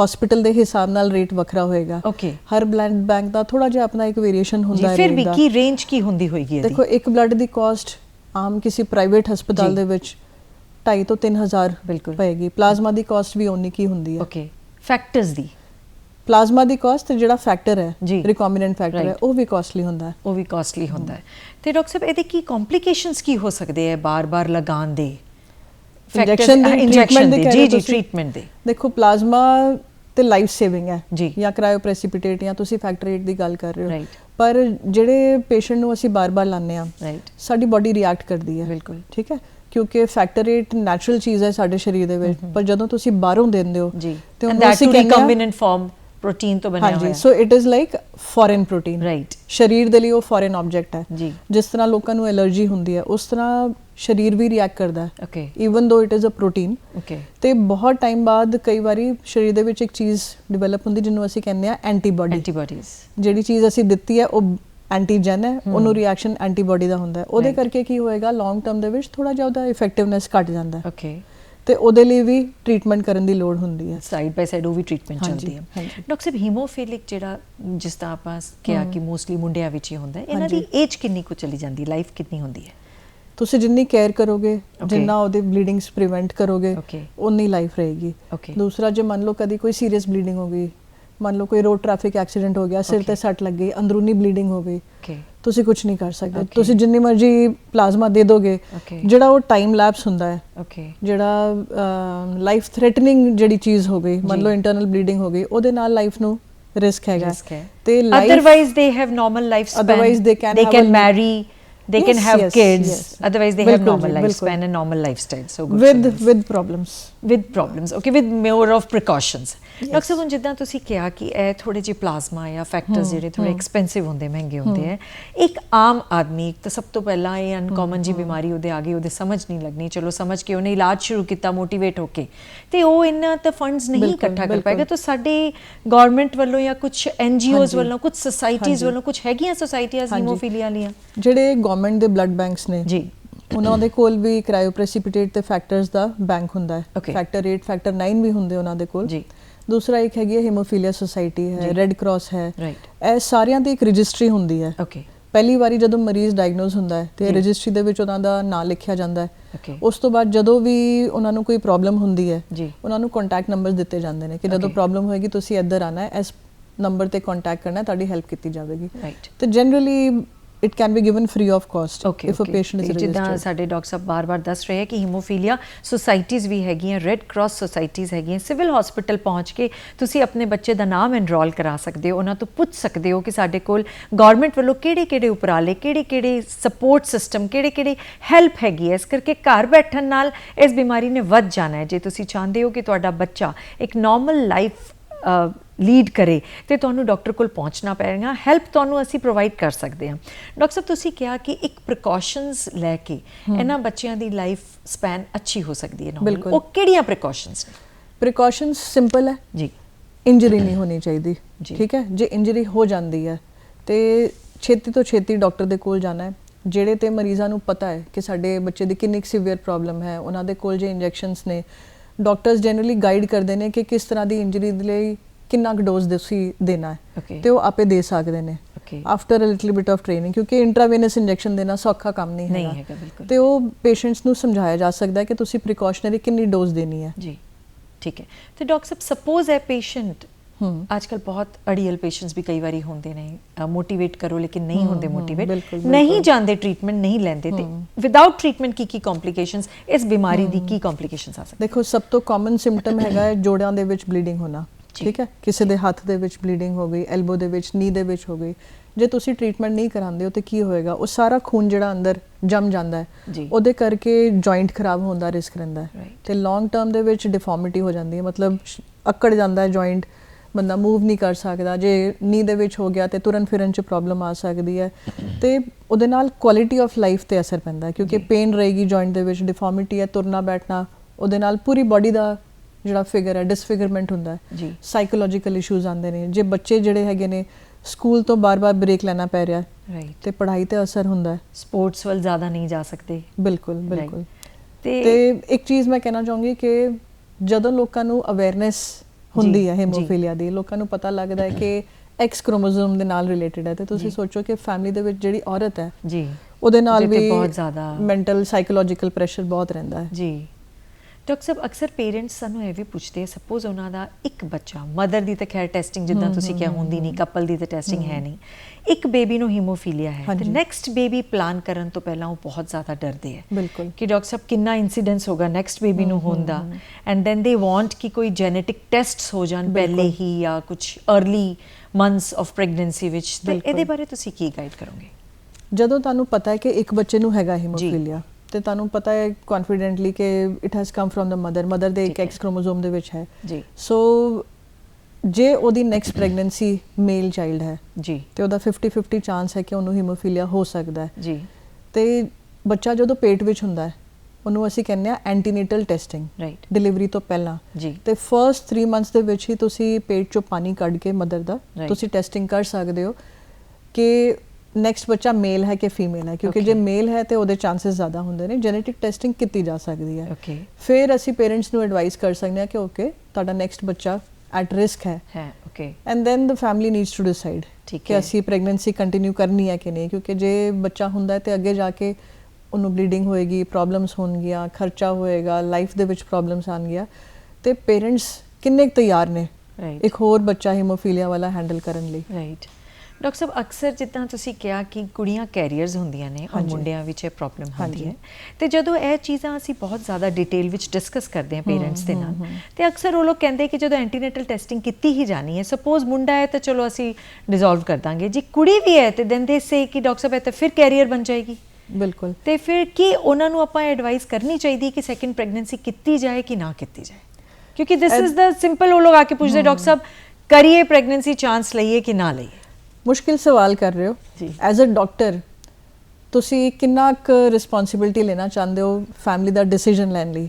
ਹਸਪੀਟਲ ਦੇ ਹਿਸਾਬ ਨਾਲ ਰੇਟ ਵੱਖਰਾ ਹੋਏਗਾ ਓਕੇ ਹਰ ਬਲੱਡ ਬੈਂਕ ਦਾ ਥੋੜਾ ਜਿਹਾ ਆਪਣਾ ਇੱਕ ਵੇਰੀਏਸ਼ਨ ਹੁੰਦਾ ਹੈ ਫਿਰ ਵੀ। ਕੀ ਰੇਂਜ ਕੀ ਹੁੰਦੀ ਹੋਏਗੀ ਇਹਦੀ ਦੇਖੋ ਇੱਕ ਬਲੱਡ ਦੀ ਕਾਸਟ ਆਮ ਕਿਸੇ ਪ੍ਰਾਈਵੇਟ ਹਸਪਤਾਲ। ਦੇ ਵਿੱਚ 2.5 ਤੋਂ 3000 ਬਿਲਕੁਲ। ਪਏਗੀ ਪਲਾਜ਼ਮਾ ਦੀ ਕਾਸਟ ਵੀ ਓਨੀ ਕੀ ਹੁੰਦੀ ਹੈ ਓਕੇ ਫੈਕਟਰਸ ਦੀ ਪਲਾਜ਼ਮਾ ਦੀ ਕਾਸਟ ਜਿਹੜਾ ਫੈਕਟਰ ਹੈ ਜੀ। ਰਿਕੰਬੀਨੈਂਟ ਫੈਕਟਰ ਹੈ. ਉਹ ਵੀ ਕਾਸਟਲੀ ਹੁੰਦਾ ਹੈ ਉਹ ਵੀ ਕਾਸਟਲੀ ਹੁੰਦਾ ਹੈ ਤੇ ਡਾਕਟਰ ਸਾਹਿਬ ਇਹਦੇ ਕੀ ਕੰਪਲਿਕੇਸ਼ਨਸ ਕੀ ਹੋ ਸਕਦੇ ਹੈ ਬਾਰ-ਬਾਰ ਲਗਾਉਣ ਦੇ Injection ਦੀ, ਇੰਜੈਕਸ਼ਨ treatment ਦੇ ਜੀ ਜੀ? ਟ੍ਰੀਟਮੈਂਟ ਦੇ। ਦੇਖੋ ਪਲਾਜ਼ਮਾ ਤੇ ਲਾਈਫ ਸੇਵਿੰਗ ਹੈ ਜੀ। ਜਾਂ ਕ੍ਰਾਇਓਪ੍ਰੈਸਿਪਿਟੇਟ ਜਾਂ ਤੁਸੀਂ ਫੈਕਟਰ 8 ਦੀ ਗੱਲ ਕਰ ਰਹੇ ਹੋ. ਪਰ ਜਿਹੜੇ ਪੇਸ਼ੈਂਟ ਨੂੰ ਅਸੀਂ ਬਾਰ-ਬਾਰ ਲਾਉਂਦੇ ਆ ਰਾਈਟ ਸਾਡੀ ਬਾਡੀ ਰਿਐਕਟ ਕਰਦੀ ਹੈ। ਬਿਲਕੁਲ। ਠੀਕ ਹੈ? ਕਿਉਂਕਿ ਫੈਕਟਰ 8 ਨੈਚੁਰਲ ਚੀਜ਼ ਹੈ ਸਾਡੇ ਸਰੀਰ ਦੇ ਵਿੱਚ। ਪਰ ਜਦੋਂ ਤੁਸੀਂ ਬਾਹਰੋਂ ਦਿੰਦੇ ਹੋ ਜੀ। ਤੇ ਉਹਨੂੰ ਅਸੀਂ ਕਹਿੰਦੇ ਫਾਰਮ ਪ੍ਰੋਟੀਨ ਤੋਂ ਬਣਿਆ ਹਾਂਜੀ ਹੋਇਆ so it is like foreign protein right ਸਰੀਰ ਦੇ ਲਈ ਉਹ ਫੋਰਨ ਆਬਜੈਕਟ ਹੈ ਜੀ ਜਿਸ ਤਰ੍ਹਾਂ ਲੋਕਾਂ ਨੂੰ ਐਲਰਜੀ ਹੁੰਦੀ ਹੈ ਉਸ ਤਰ੍ਹਾਂ ਸਰੀਰ ਵੀ ਰਿਐਕਟ ਕਰਦਾ ਹੈ okay even though it is a protein okay ਤੇ ਬਹੁਤ ਟਾਈਮ ਬਾਅਦ ਕਈ ਵਾਰੀ ਸਰੀਰ ਦੇ ਵਿੱਚ ਇੱਕ ਚੀਜ਼ ਡਿਵੈਲਪ ਹੁੰਦੀ ਜਿਹਨੂੰ ਅਸੀਂ ਕਹਿੰਦੇ ਆ ਐਂਟੀਬਾਡੀ ਐਂਟੀਬਾਡੀਜ਼ ਜਿਹੜੀ ਚੀਜ਼ ਅਸੀਂ ਦਿੱਤੀ ਹੈ ਉਹ ਐਂਟੀਜਨ ਹੈ ਉਹਨੂੰ ਰਿਐਕਸ਼ਨ ਐਂਟੀਬਾਡੀ ਦਾ ਹੁੰਦਾ ਹੈ ਉਹਦੇ. ਕਰਕੇ ਕੀ ਹੋਏਗਾ ਲੌਂਗ ਟਰਮ ਦੇ ਵਿੱਚ ਥੋੜਾ ਜਿਹਾ ਉਹਦਾ ਇਫੈਕਟਿਵਨੈਸ ਘਟ ਜਾਂਦਾ ਹੈ ਓਕੇ ਤੇ ਉਹਦੇ ਲਈ ਵੀ ਟ੍ਰੀਟਮੈਂਟ ਕਰਨ ਦੀ ਲੋੜ ਹੁੰਦੀ ਹੈ ਸਾਈਡ ਬਾਈ ਸਾਈਡ ਉਹ ਵੀ ਟ੍ਰੀਟਮੈਂਟ ਚੱਲਦੀ ਹੈ। ਡਾਕਟਰ ਸਾਹਿਬ ਹੀਮੋਫੀਲਿਕ ਜਿਹੜਾ ਜਿਸ ਤਰ੍ਹਾਂ ਆਪਾਂ ਕਿਹਾ ਕਿ ਮੋਸਟਲੀ ਮੁੰਡਿਆਂ ਵਿੱਚ ਹੀ ਹੁੰਦਾ ਹੈ ਇਹਨਾਂ ਦੀ। ਏਜ ਕਿੰਨੀ ਕੁ ਚਲੀ ਜਾਂਦੀ ਹੈ ਲਾਈਫ ਕਿੰਨੀ ਹੁੰਦੀ ਹੈ ਤੁਸੀਂ ਜਿੰਨੀ ਕੇਅਰ ਕਰੋਗੇ. ਜਿੰਨਾ ਉਹਦੇ ਬਲੀਡਿੰਗਸ ਪ੍ਰੀਵੈਂਟ ਕਰੋਗੇ. ਉਨੀ ਲਾਈਫ ਰਹੇਗੀ ਦੂਸਰਾ ਜੇ ਮੰਨ ਲਓ ਕਦੀ ਕੋਈ ਸੀਰੀਅਸ ਬਲੀਡਿੰਗ ਹੋ ਗਈ ਮੰਨ ਲਓ ਕੋਈ ਰੋਡ ਟ੍ਰੈਫਿਕ ਐਕਸੀਡੈਂਟ ਹੋ ਗਿਆ ਸਿਰ. ਤੇ ਸੱਟ ਲੱਗ ਗਈ ਅੰਦਰੂਨੀ ਬਲੀਡਿੰਗ ਹੋ ਗਈ ਤੁਸੀਂ ਕੁਝ ਨਹੀਂ ਕਰ ਸਕਦੇ. ਤੁਸੀਂ ਜਿੰਨੀ ਮਰਜ਼ੀ ਪਲਾਜ਼ਮਾ ਦੇ ਦੋਗੇ. ਜਿਹੜਾ ਉਹ ਟਾਈਮ ਲੈਪਸ ਹੁੰਦਾ ਹੈ ਓਕੇ ਜਿਹੜਾ ਲਾਈਫ ਥ੍ਰੈਟਨਿੰਗ ਜਿਹੜੀ ਚੀਜ਼ ਹੋ ਗਈ ਮੰਨ। ਲਓ ਇੰਟਰਨਲ ਬਲੀਡਿੰਗ ਹੋ ਗਈ ਉਹਦੇ ਨਾਲ ਲਾਈਫ ਨੂੰ ਰਿਸਕ ਹੈਗਾ। ਤੇ life Otherwise they can they have can a- marry they can Yes, have yes, kids yes. otherwise they have ਬਿਲਕੁਲ normal ਜੀ, ਬਿਲਕੁਲ। lifespan and normal lifestyle so good with. With problems with problems okay with more of precautions doctor ਸਾਹਿਬ ਹੁਣ ਜਿੱਦਾਂ ਤੁਸੀਂ ਕਿਹਾ ਕਿ ਇਹ ਥੋੜੇ ਜਿਹੇ ਪਲਾਜ਼ਮਾ ਜਾਂ ਫੈਕਟਰਸ ਜਿਹੜੇ ਥੋੜੇ ਐਕਸਪੈਂਸਿਵ ਹੁੰਦੇ ਮਹਿੰਗੇ ਹੁੰਦੇ ਆ ਇੱਕ ਆਮ ਆਦਮੀ ਤਾਂ ਸਭ ਤੋਂ ਪਹਿਲਾਂ ਇਹ ਅਨਕਾਮਨ ਜੀ ਬਿਮਾਰੀ ਉਹਦੇ ਆ ਗਈ ਉਹਦੇ ਸਮਝ ਨਹੀਂ ਲੱਗਣੀ। ਚਲੋ ਸਮਝ ਕੇ ਉਹਨੇ ਇਲਾਜ ਸ਼ੁਰੂ ਕੀਤਾ ਮੋਟੀਵੇਟ ਹੋ ਕੇ। ਤੇ ਉਹ ਇੰਨਾ ਤਾਂ ਫੰਡਸ ਨਹੀਂ ਇਕੱਠਾ ਕਰ। ਪਾਏਗਾ। ਤਾਂ ਸਾਡੇ ਗਵਰਨਮੈਂਟ ਵੱਲੋਂ ਜਾਂ ਕੁਝ ਐਨਜੀਓਜ਼ ਹਾਂਜੀ। ਵੱਲੋਂ ਕੁਝ ਸੁਸਾਇਟੀਜ਼ ਹਾਂਜੀ। ਵੱਲੋਂ ਕੁਝ ਹੈਗੀਆਂ ਸੁਸਾਇਟੀਆਂ। ਹੀਮੋਫੀਲੀਆ ਲੀਆਂ? ਜਿਹੜੇ ਗਵਰਨਮੈਂਟ ਦੇ ਬਲੱਡ ਬੈਂਕਸ ਨੇ ਜੀ। ਉਹਨਾਂ ਦੇ ਕੋਲ ਵੀ ਕ੍ਰਾਇਓਪ੍ਰੈਸਿਪਿਟੇਟ ਤੇ ਫੈਕਟਰਸ ਦਾ ਬੈਂਕ ਹੁੰਦਾ ਹੈ. ਫੈਕਟਰ 8 ਫੈਕਟਰ 9 ਵੀ ਹੁੰਦੇ ਉਹਨਾਂ ਦੇ ਕੋਲ। ਜੀ। ਦੂਸਰਾ ਇੱਕ ਹੈਗੀ ਹੈ ਹੀਮੋਫੀਲੀਆ ਸੁਸਾਇਟੀ ਹੈ। ਰੈੱਡ ਕਰਾਸ ਹੈ। ਇਹ ਸਾਰਿਆਂ ਦੀ ਇੱਕ ਰਜਿਸਟਰੀ ਹੁੰਦੀ ਹੈ। ਓਕੇ ਪਹਿਲੀ ਵਾਰੀ ਜਦੋਂ ਮਰੀਜ਼ ਡਾਇਗਨੋਸ ਹੁੰਦਾ ਹੈ ਤੇ। ਰਜਿਸਟਰੀ ਦੇ ਵਿੱਚ ਉਹਨਾਂ ਦਾ ਨਾਮ ਲਿਖਿਆ ਜਾਂਦਾ ਹੈ। ਉਸ ਤੋਂ ਬਾਅਦ ਜਦੋਂ ਵੀ ਉਹਨਾਂ ਨੂੰ ਕੋਈ ਪ੍ਰੋਬਲਮ ਹੁੰਦੀ ਹੈ ਉਹਨਾਂ ਨੂੰ ਕੰਟੈਕਟ ਨੰਬਰਸ ਦਿੱਤੇ ਜਾਂਦੇ ਨੇ ਕਿ ਜਦੋਂ. ਪ੍ਰੋਬਲਮ ਹੋਏਗੀ ਤੁਸੀਂ ਇੱਧਰ ਆਣਾ ਹੈ ਇਸ ਨੰਬਰ ਤੇ ਕੰਟੈਕਟ ਕਰਨਾ ਤੁਹਾਡੀ ਹੈਲਪ ਕੀਤੀ ਜਾਵੇਗੀ। ਰਾਈਟ ਤੇ generally it can be given free of cost if a patient is ਜਿੱਦਾਂ ਰਜਿਸਟਰਡ ਸਾਡੇ ਡਾਕਟਰ ਸਾਹਿਬ ਬਾਰ-ਬਾਰ ਦੱਸ ਰਹੇ ਹੈ ਕਿ ਹੀਮੋਫੀਲੀਆ ਸੁਸਾਇਟੀਆਂ ਵੀ ਹੈਗੀਆਂ ਰੈੱਡ ਕਰਾਸ ਸੁਸਾਇਟੀਆਂ ਹੈਗੀਆਂ ਸਿਵਲ ਹਸਪੀਟਲ ਪਹੁੰਚ ਕੇ ਤੁਸੀਂ ਆਪਣੇ ਬੱਚੇ ਦਾ ਨਾਮ ਐਨਰੋਲ ਕਰਾ ਸਕਦੇ ਹੋ ਉਹਨਾਂ ਤੋਂ ਪੁੱਛ ਸਕਦੇ ਹੋ ਕਿ ਸਾਡੇ ਕੋਲ ਗਵਰਨਮੈਂਟ ਵੱਲੋਂ ਕਿਹੜੇ-ਕਿਹੜੇ ਉਪਰਾਲੇ ਕਿਹੜੇ-ਕਿਹੜੇ ਸਪੋਰਟ ਸਿਸਟਮ ਕਿਹੜੇ-ਕਿਹੜੇ ਹੈਲਪ ਹੈਗੀ ਹੈ ਇਸ ਕਰਕੇ ਘਰ ਬੈਠਣ ਨਾਲ ਇਸ ਬਿਮਾਰੀ ਨੇ ਵੱਧ ਜਾਣਾ ਹੈ ਜੇ ਤੁਸੀਂ ਚਾਹੁੰਦੇ ਹੋ ਕਿ ਤੁਹਾਡਾ ਬੱਚਾ ਇੱਕ ਨਾਰਮਲ ਲਾਈਫ ਲੀਡ ਕਰੇ ਤੇ ਤੁਹਾਨੂੰ ਡਾਕਟਰ ਕੋਲ ਪਹੁੰਚਣਾ ਪਏਗਾ ਹੈਲਪ ਤੁਹਾਨੂੰ ਅਸੀਂ ਪ੍ਰੋਵਾਈਡ ਕਰ ਸਕਦੇ ਹਾਂ। ਡਾਕਟਰ ਸਾਹਿਬ ਤੁਸੀਂ ਕਿਹਾ ਕਿ ਇੱਕ ਪ੍ਰੀਕਾਸ਼ਨਸ ਲੈ ਕੇ ਇਹਨਾਂ ਬੱਚਿਆਂ ਦੀ ਲਾਈਫ ਸਪੈਨ ਅੱਛੀ ਹੋ ਸਕਦੀ ਹੈ। ਬਿਲਕੁਲ। ਉਹ ਕਿਹੜੀਆਂ ਪ੍ਰੀਕਾਸ਼ਨਸ ਨੇ? ਪ੍ਰੀਕਾਸ਼ਨਸ ਸਿੰਪਲ ਹੈ। ਜੀ। ਇੰਜਰੀ ਨਹੀਂ ਹੋਣੀ ਚਾਹੀਦੀ। ਠੀਕ ਹੈ? ਜੇ ਇੰਜਰੀ ਹੋ ਜਾਂਦੀ ਹੈ ਤੇ ਛੇਤੀ ਤੋਂ ਛੇਤੀ ਡਾਕਟਰ ਦੇ ਕੋਲ ਜਾਣਾ ਹੈ। ਜਿਹੜੇ ਤੇ ਮਰੀਜ਼ਾਂ ਨੂੰ ਪਤਾ ਹੈ ਕਿ ਸਾਡੇ ਬੱਚੇ ਦੀ ਕਿੰਨੀ ਸੀਵੀਅਰ ਪ੍ਰੋਬਲਮ ਹੈ ਉਹਨਾਂ ਦੇ ਕੋਲ ਜੇ ਇੰਜੈਕਸ਼ਨਸ ਨੇ ਡਾਕਟਰਸ ਜਨਰਲੀ ਗਾਈਡ ਕਰਦੇ ਨੇ ਕਿ ਕਿਸ ਤਰ੍ਹਾਂ ਦੀ ਇੰਜਰੀ ਦੇ ਲਈ ਕਿੰਨਾ ਕੁ ਡੋਜ਼ ਤੁਸੀਂ ਦੇਣਾ ਹੈ. ਤੇ ਉਹ ਆਪੇ ਦੇ ਸਕਦੇ ਨੇ. After a little bit of training ਕਿਉਂਕਿ ਇੰਟਰਾਵੇਨਸ ਇੰਜੈਕਸ਼ਨ ਦੇਣਾ ਸੌਖਾ ਕੰਮ ਨਹੀਂ ਨਹੀਂ ਹੈਗਾ। ਹੈਗਾ ਬਿਲਕੁਲ। ਤੇ ਉਹ ਪੇਸ਼ੈਂਟਸ ਨੂੰ ਸਮਝਾਇਆ ਜਾ ਸਕਦਾ ਹੈ ਕਿ ਤੁਸੀਂ ਪ੍ਰੀਕਾਸ਼ਨਰੀ ਕਿੰਨੀ ਡੋਜ਼ ਦੇਣੀ ਹੈ। ਜੀ ਠੀਕ ਹੈ। ਤੇ ਡਾਕਟਰ ਸਾਹਿਬ ਸਪੋਜ਼ ਹੈ ਪੇਸ਼ੈਂਟ ਹੂੰ। ਅੱਜਕੱਲ ਬਹੁਤ ਅੜੀਅਲ ਪੇਸ਼ੈਂਟਸ ਵੀ ਕਈ ਵਾਰੀ ਹੁੰਦੇ ਨੇ ਮੋਟੀਵੇਟ ਕਰੋ ਲੇਕਿਨ ਨਹੀਂ ਹੁੰਦੇ ਮੋਟੀਵੇਟ ਨਹੀਂ। ਜਾਂਦੇ ਟ੍ਰੀਟਮੈਂਟ ਨਹੀਂ ਲੈਂਦੇ ਤੇ ਵਿਦਆਊਟ ਟ੍ਰੀਟਮੈਂਟ ਕੀ ਕੀ ਕੰਪਲਿਕੇਸ਼ਨਸ ਇਸ ਬਿਮਾਰੀ ਦੀ ਕੀ ਕੰਪਲਿਕੇਸ਼ਨਸ ਆ ਸਕਦੇ ਦੇਖੋ ਸਭ ਤੋਂ ਕਾਮਨ ਸਿੰਪਟਮ ਹੈਗਾ ਹੈ ਜੋੜਾਂ ਦੇ ਵਿੱਚ ਬਲੀਡਿੰਗ ਹੋਣਾ। ਠੀਕ ਹੈ ਕਿਸੇ ਦੇ ਹੱਥ ਦੇ ਵਿੱਚ ਬਲੀਡਿੰਗ ਹੋ ਗਈ ਐਲਬੋ ਦੇ ਵਿੱਚ ਨੀ ਦੇ ਵਿੱਚ ਹੋ ਗਈ ਜੇ ਤੁਸੀਂ ਟ੍ਰੀਟਮੈਂਟ ਨਹੀਂ ਕਰਾਉਂਦੇ ਹੋ ਤੇ ਕੀ ਹੋਏਗਾ ਉਹ ਸਾਰਾ ਖੂਨ ਜਿਹੜਾ ਅੰਦਰ ਜੰਮ ਜਾਂਦਾ ਹੈ। ਉਹਦੇ ਕਰਕੇ ਜੁਆਇੰਟ ਖਰਾਬ ਹੋਣ ਦਾ ਰਿਸਕ ਰਹਿੰਦਾ ਹੈ. ਤੇ ਲੌਂਗ ਟਰਮ ਦੇ ਵਿੱਚ ਡਿਫਾਰਮਿਟੀ ਹੋ ਜਾਂਦੀ ਹੈ ਮਤਲਬ ਅਕੜ ਜਾਂਦਾ ਹੈ ਜੁਆਇੰਟ ਬੰਦਾ ਮੂਵ ਨਹੀਂ ਕਰ ਸਕਦਾ। ਜੇ ਨੀ ਦੇ ਵਿੱਚ ਹੋ ਗਿਆ ਤੇ ਤੁਰਨ ਫਿਰਨ ਚ ਪ੍ਰੋਬਲਮ ਆ ਸਕਦੀ ਹੈ। ਤੇ ਉਹਦੇ ਨਾਲ ਕੁਆਲਿਟੀ ਆਫ ਲਾਈਫ ਤੇ ਅਸਰ ਪੈਂਦਾ ਕਿਉਂਕਿ ਪੇਨ ਰਹੇਗੀ ਜੁਆਇੰਟ ਦੇ ਵਿੱਚ ਡਿਫਾਰਮਿਟੀ ਹੈ ਤੁਰਨਾ ਬੈਠਣਾ ਉਹਦੇ ਨਾਲ ਪੂਰੀ ਬਾਡੀ ਦਾ ਜਿਹੜਾ ਫਿਗਰ ਹੈ ਡਿਸਫਿਗਰਮੈਂਟ ਹੁੰਦਾ ਹੈ। ਜੀ। ਸਾਈਕੋਲੋਜੀਕਲ ਇਸ਼ੂਜ਼ ਆਉਂਦੇ ਨੇ। ਜੇ ਬੱਚੇ ਜਿਹੜੇ ਹੈਗੇ ਨੇ ਸਕੂਲ ਤੋਂ ਬਾਰ-ਬਾਰ ਬ੍ਰੇਕ ਲੈਣਾ ਪੈ ਰਿਹਾ ਰਾਈਟ ਤੇ ਪੜ੍ਹਾਈ ਤੇ ਅਸਰ ਹੁੰਦਾ ਹੈ। ਸਪੋਰਟਸ ਵੱਲ ਜ਼ਿਆਦਾ ਨਹੀਂ ਜਾ ਸਕਦੇ। ਬਿਲਕੁਲ ਬਿਲਕੁਲ। ਤੇ ਇੱਕ ਚੀਜ਼ ਮੈਂ ਕਹਿਣਾ ਚਾਹੂੰਗੀ ਕਿ ਜਦੋਂ ਲੋਕਾਂ ਨੂੰ ਅਵੇਅਰਨੈਸ ਹੁੰਦੀ ਹੈ। ਹੀਮੋਫੀਲੀਆ ਦੀ। ਲੋਕਾਂ ਨੂੰ ਪਤਾ ਲੱਗਦਾ ਹੈ ਕਿ ਐਕਸ ਕ੍ਰੋਮੋਸੋਮ ਦੇ ਨਾਲ ਰਿਲੇਟਡ ਹੈ। ਤੇ ਤੁਸੀਂ। ਸੋਚੋ ਕਿ ਫੈਮਿਲੀ ਦੇ ਵਿੱਚ ਜਿਹੜੀ ਔਰਤ ਹੈ ਜੀ। ਉਹਦੇ ਨਾਲ ਵੀ ਬਹੁਤ ਜ਼ਿਆਦਾ- ਮੈਂਟਲ ਸਾਈਕੋਲੋਜੀਕਲ ਪ੍ਰੈਸ਼ਰ ਬਹੁਤ ਰਹਿੰਦਾ ਹੈ। ਜੀ। ਡਾਕਟਰ ਸਾਹਿਬ ਅਕਸਰ ਪੇਰੈਂਟਸ ਸਾਨੂੰ ਇਹ ਵੀ ਪੁੱਛਦੇ ਆ ਸਪੋਜ਼ ਉਹਨਾਂ ਦਾ ਇੱਕ ਬੱਚਾ ਮਦਰ ਦੀ ਤਾਂ ਖੈਰ ਟੈਸਟਿੰਗ ਜਿੱਦਾਂ ਤੁਸੀਂ ਕਿਹਾ ਹੁੰਦੀ ਨਹੀਂ ਕਪਲ ਦੀ ਤਾਂ ਟੈਸਟਿੰਗ ਹੈ ਨਹੀਂ। ਇੱਕ ਬੇਬੀ ਨੂੰ ਹੀਮੋਫੀਲੀਆ ਹੈ। ਤੇ। ਨੈਕਸਟ ਬੇਬੀ ਪਲਾਨ ਕਰਨ ਤੋਂ ਪਹਿਲਾਂ ਉਹ ਬਹੁਤ ਜ਼ਿਆਦਾ ਡਰਦੇ ਆ ਕਿ ਡਾਕਟਰ ਸਾਹਿਬ ਕਿੰਨਾ ਇਨਸੀਡੈਂਸ ਹੋਗਾ ਨੈਕਸਟ ਬੇਬੀ ਨੂੰ ਹੋਣ ਦਾ ਐਂਡ ਦੈਨ ਦੇ ਵਾਂਟ ਕਿ ਕੋਈ ਜੈਨੇਟਿਕ ਟੈਸਟਸ ਹੋ ਜਾਣ ਪਹਿਲੇ ਹੀ ਜਾਂ ਕੁਝ अर्ਲੀ ਮੰਥਸ ਆਫ ਪ੍ਰੈਗਨੈਂਸੀ ਵਿੱਚ। ਤੇ। ਇਹਦੇ ਬਾਰੇ ਤੁਸੀਂ ਕੀ ਗਾਈਡ ਕਰੋਗੇ? ਜਦੋਂ ਤੁਹਾਨੂੰ ਪਤਾ ਹੈ ਕਿ ਇੱਕ ਬੱਚੇ ਨੂੰ ਹੈਗਾ ਹੀਮੋਫੀਲੀਆ ਤੇ ਤੁਹਾਨੂੰ ਪਤਾ ਹੈ ਕੌਨਫੀਡੈਂਟਲੀ ਕਿ it has come from the mother mother ਦੇ ਇੱਕ। ਐਕਸ ਕ੍ਰੋਮੋਸੋਮ ਦੇ ਵਿੱਚ ਹੈ। ਜੀ। ਸੋ ਜੇ ਉਹਦੀ ਨੈਕਸਟ ਪ੍ਰੈਗਨੈਂਸੀ ਮੇਲ ਚਾਈਲਡ ਹੈ ਜੀ। ਤੇ ਉਹਦਾ 50-50 ਚਾਂਸ ਹੈ ਕਿ ਉਹਨੂੰ ਹੀਮੋਫੀਲੀਆ ਹੋ ਸਕਦਾ ਹੈ। ਜੀ। ਤੇ ਬੱਚਾ ਜਦੋਂ ਪੇਟ ਵਿੱਚ ਹੁੰਦਾ ਹੈ ਉਹਨੂੰ ਅਸੀਂ ਕਹਿੰਦੇ ਆ ਐਂਟੀਨੇਟਲ ਟੈਸਟਿੰਗ ਰਾਈਟ ਡਿਲੀਵਰੀ ਤੋਂ ਪਹਿਲਾਂ। ਜੀ। ਤੇ ਫਰਸਟ 3 ਮੰਥਸ ਦੇ ਵਿੱਚ ਹੀ ਤੁਸੀਂ ਪੇਟ ਚੋਂ ਪਾਣੀ ਕੱਢ ਕੇ ਮਦਰ ਦਾ. ਤੁਸੀਂ ਟੈਸਟਿੰਗ ਕਰ ਸਕਦੇ ਹੋ ਕਿ ਨੈਕਸਟ ਬੱਚਾ ਮੇਲ ਹੈ ਕਿ ਫੀਮੇਲ ਹੈ? ਕਿਉਂਕਿ ਜੇ. ਮੇਲ ਹੈ ਤੇ ਉਹਦੇ ਚਾਂਸਸ ਜ਼ਿਆਦਾ ਹੁੰਦੇ ਨੇ। ਜੈਨੇਟਿਕ ਟੈਸਟਿੰਗ ਕੀਤੀ ਜਾ ਸਕਦੀ ਹੈ। ਓਕੇ ਫਿਰ ਅਸੀਂ ਪੇਰੈਂਟਸ ਨੂੰ ਐਡਵਾਈਸ ਕਰ ਸਕਦੇ ਹਾਂ ਕਿ ਓਕੇ ਤੁਹਾਡਾ ਨੈਕਸਟ ਬੱਚਾ ਐਟ ਰਿਸਕ ਹੈ। ਹੈ okay and then the family needs to decide ਕਿ। ਅਸੀਂ ਪ੍ਰੈਗਨੈਂਸੀ ਕੰਟੀਨਿਊ ਕਰਨੀ ਹੈ ਕਿ ਨਹੀਂ। ਕਿਉਂਕਿ ਜੇ ਬੱਚਾ ਹੁੰਦਾ ਹੈ ਤੇ ਅੱਗੇ ਜਾ ਕੇ ਉਹਨੂੰ ਬਲੀਡਿੰਗ ਹੋਏਗੀ ਪ੍ਰੋਬਲਮਸ ਹੋਣਗੀਆਂ ਖਰਚਾ ਹੋਏਗਾ ਲਾਈਫ ਦੇ ਵਿੱਚ ਪ੍ਰੋਬਲਮਸ ਆਣਗੀਆਂ ਤੇ ਪੇਰੈਂਟਸ ਕਿੰਨੇ ਤਿਆਰ ਨੇ ਇੱਕ ਹੋਰ ਬੱਚਾ ਹੀਮੋਫੀਲੀਆ ਵਾਲਾ ਹੈਂਡਲ ਕਰਨ ਲਈ? ਰਾਈਟ ਡਾਕਟਰ ਸਾਹਿਬ ਅਕਸਰ ਜਿੱਦਾਂ ਤੁਸੀਂ ਕਿਹਾ ਕਿ ਕੁੜੀਆਂ ਕੈਰੀਅਰਸ ਹੁੰਦੀਆਂ ਨੇ ਔਰ। ਮੁੰਡਿਆਂ ਵਿੱਚ ਇਹ ਪ੍ਰੋਬਲਮ ਹੁੰਦੀ। ਹੈ। ਤੇ ਜਦੋਂ ਇਹ ਚੀਜ਼ਾਂ ਅਸੀਂ ਬਹੁਤ ਜ਼ਿਆਦਾ ਡਿਟੇਲ ਵਿੱਚ ਡਿਸਕਸ ਕਰਦੇ ਹਾਂ ਪੇਰੈਂਟਸ ਦੇ ਨਾਲ ਤੇ ਅਕਸਰ ਉਹ ਲੋਕ ਕਹਿੰਦੇ ਕਿ ਜਦੋਂ ਐਂਟੀਨੇਟਲ ਟੈਸਟਿੰਗ ਕੀਤੀ ਹੀ ਜਾਣੀ ਹੈ ਸਪੋਜ਼ ਮੁੰਡਾ ਹੈ ਤਾਂ ਚਲੋ ਅਸੀਂ ਡਿਸੋਲਵ ਕਰ ਦਾਂਗੇ। ਜੀ ਕੁੜੀ ਵੀ ਹੈ ਤੇ ਦੈਨ ਦੇ ਸੇ ਕਿ ਡਾਕਟਰ ਸਾਹਿਬ ਇਹ ਤਾਂ ਫਿਰ ਕੈਰੀਅਰ ਬਣ ਜਾਏਗੀ। ਬਿਲਕੁਲ। ਤੇ ਫਿਰ ਕੀ ਉਹਨਾਂ ਨੂੰ ਆਪਾਂ ਐਡਵਾਈਸ ਕਰਨੀ ਚਾਹੀਦੀ ਕਿ ਸੈਕੰਡ ਪ੍ਰੈਗਨੈਂਸੀ ਕੀਤੀ ਜਾਏ ਕਿ ਨਾ ਕੀਤੀ ਜਾਏ? ਕਿਉਂਕਿ ਦਿਸ ਇਜ਼ ਦਾ ਸਿੰਪਲ ਉਹ ਲੋਕ ਆ ਕੇ ਪੁੱਛਦੇ ਡਾਕਟਰ ਸਾਹਿਬ ਕਰੀਏ ਪ੍ਰੈਗਨੈਂਸੀ ਚਾਂਸ ਲਈਏ ਕਿ ਨਾ ਲਈਏ? ਮੁਸ਼ਕਿਲ ਸਵਾਲ ਕਰ ਰਹੇ ਹੋ। ਜੀ। ਐਜ਼ ਅ ਡਾਕਟਰ ਤੁਸੀਂ ਕਿੰਨਾ ਕੁ ਰਿਸਪੌਂਸਿਬਿਲਟੀ ਲੈਣਾ ਚਾਹੁੰਦੇ ਹੋ ਫੈਮਿਲੀ ਦਾ ਡਿਸੀਜਨ ਲੈਣ ਲਈ?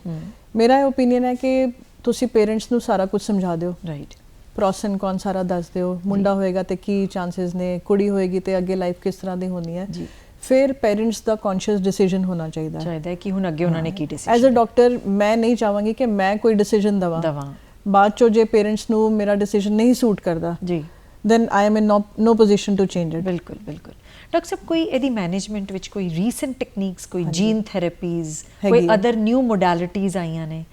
ਮੇਰਾ ਇਹ ਓਪੀਨੀਅਨ ਹੈ ਕਿ ਤੁਸੀਂ ਪੇਰੈਂਟਸ ਨੂੰ ਸਾਰਾ ਕੁਝ ਸਮਝਾ ਦਿਓ। ਰਾਈਟ ਪ੍ਰੋਸ ਐਂਡ ਕੌਨ ਸਾਰਾ ਦੱਸ ਦਿਓ। ਮੁੰਡਾ ਹੋਏਗਾ ਤੇ ਕੀ ਚਾਂਸਸ ਨੇ? ਕੁੜੀ ਹੋਏਗੀ ਤੇ ਅੱਗੇ ਲਾਈਫ ਕਿਸ ਤਰ੍ਹਾਂ ਦੀ ਹੋਣੀ ਹੈ? ਜੀ। ਫਿਰ ਪੇਰੈਂਟਸ ਦਾ ਕੌਨਸ਼ੀਅਸ ਡਿਸੀਜਨ ਹੋਣਾ ਚਾਹੀਦਾ। ਹੈ ਚਾਹੀਦਾ ਹੈ ਕਿ ਹੁਣ ਅੱਗੇ ਉਹਨਾਂ ਨੇ ਕੀ ਐਜ਼ ਅ ਡਿਸੀਜਨ ਡਾਕਟਰ ਮੈਂ ਨਹੀਂ ਚਾਹਾਂਗੀ ਕਿ ਮੈਂ ਕੋਈ ਡਿਸੀਜਨ ਦਵਾਂ। ਦਵਾਂ। ਬਾਅਦ ਚੋਂ ਜੇ ਪੇਰੈਂਟਸ ਨੂੰ ਮੇਰਾ ਡਿਸੀਜਨ ਨਹੀਂ ਸੂਟ ਕਰਦਾ ਜੀ। Then I am in no position to change it ਬਿਲਕੁਲ ਬਿਲਕੁਲ। ਡਾਕਟਰ ਸਾਹਿਬ ਕੋਈ ਇਹਦੀ ਮੈਨੇਜਮੈਂਟ ਵਿੱਚ ਕੋਈ ਰੀਸੈਂਟ ਟੈਕਨੀਕਸ ਕੋਈ ਜੀਨ ਥੈਰੇਪੀਜ਼ ਕੋਈ। ਅਦਰ ਨਿਊ ਮੋਡੈਲਿਟੀਜ਼ ਆਈਆਂ ਨੇ?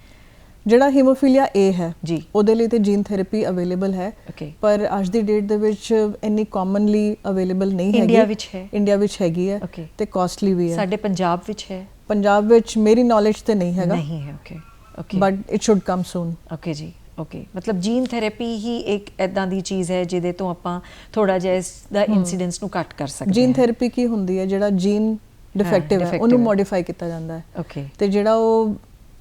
ਜਿਹੜਾ ਹੀਮੋਫੀਲੀਆ A ਹੈ ਜੀ। ਉਹਦੇ ਲਈ ਤੇ ਜੀਨ ਥੈਰੇਪੀ ਅਵੇਲੇਬਲ ਹੈ। ਪਰ ਅੱਜ ਦੀ ਡੇਟ ਦੇ ਵਿੱਚ ਇੰਨੀ ਕਾਮਨਲੀ ਅਵੇਲੇਬਲ ਨਹੀਂ ਹੈਗੀ। ਇੰਡੀਆ ਵਿੱਚ ਹੈ? ਇੰਡੀਆ ਵਿੱਚ ਹੈਗੀ ਹੈ. ਤੇ ਕਾਸਟਲੀ ਵੀ ਹੈ। ਸਾਡੇ ਪੰਜਾਬ ਵਿੱਚ ਹੈ। ਪੰਜਾਬ ਵਿੱਚ ਮੇਰੀ ਨੌਲੇਜ ਤੇ ਨਹੀਂ ਹੈਗਾ। ਨਹੀਂ ਹੈ okay okay but it should come soon okay ਜੀ। ਓਕੇ ਮਤਲਬ ਜੀਨ ਥੈਰੇਪੀ ਹੀ ਇੱਕ ਐਦਾਂ ਦੀ ਚੀਜ਼ ਹੈ ਜਿਹਦੇ ਤੋਂ ਆਪਾਂ ਥੋੜਾ ਜਿਹਾ ਇਸ ਦਾ ਇਨਸੀਡੈਂਸ ਨੂੰ ਘੱਟ ਕਰ ਸਕਦੇ ਜੀਨ ਹਾਂ। ਥੈਰੇਪੀ ਕੀ ਹੁੰਦੀ ਹੈ? ਜਿਹੜਾ ਜੀਨ ਡਿਫੈਕਟਿਵ ਹੈ ਉਹਨੂੰ। ਮੋਡੀਫਾਈ ਕੀਤਾ ਜਾਂਦਾ ਹੈ। ਓਕੇ ਤੇ ਜਿਹੜਾ ਉਹ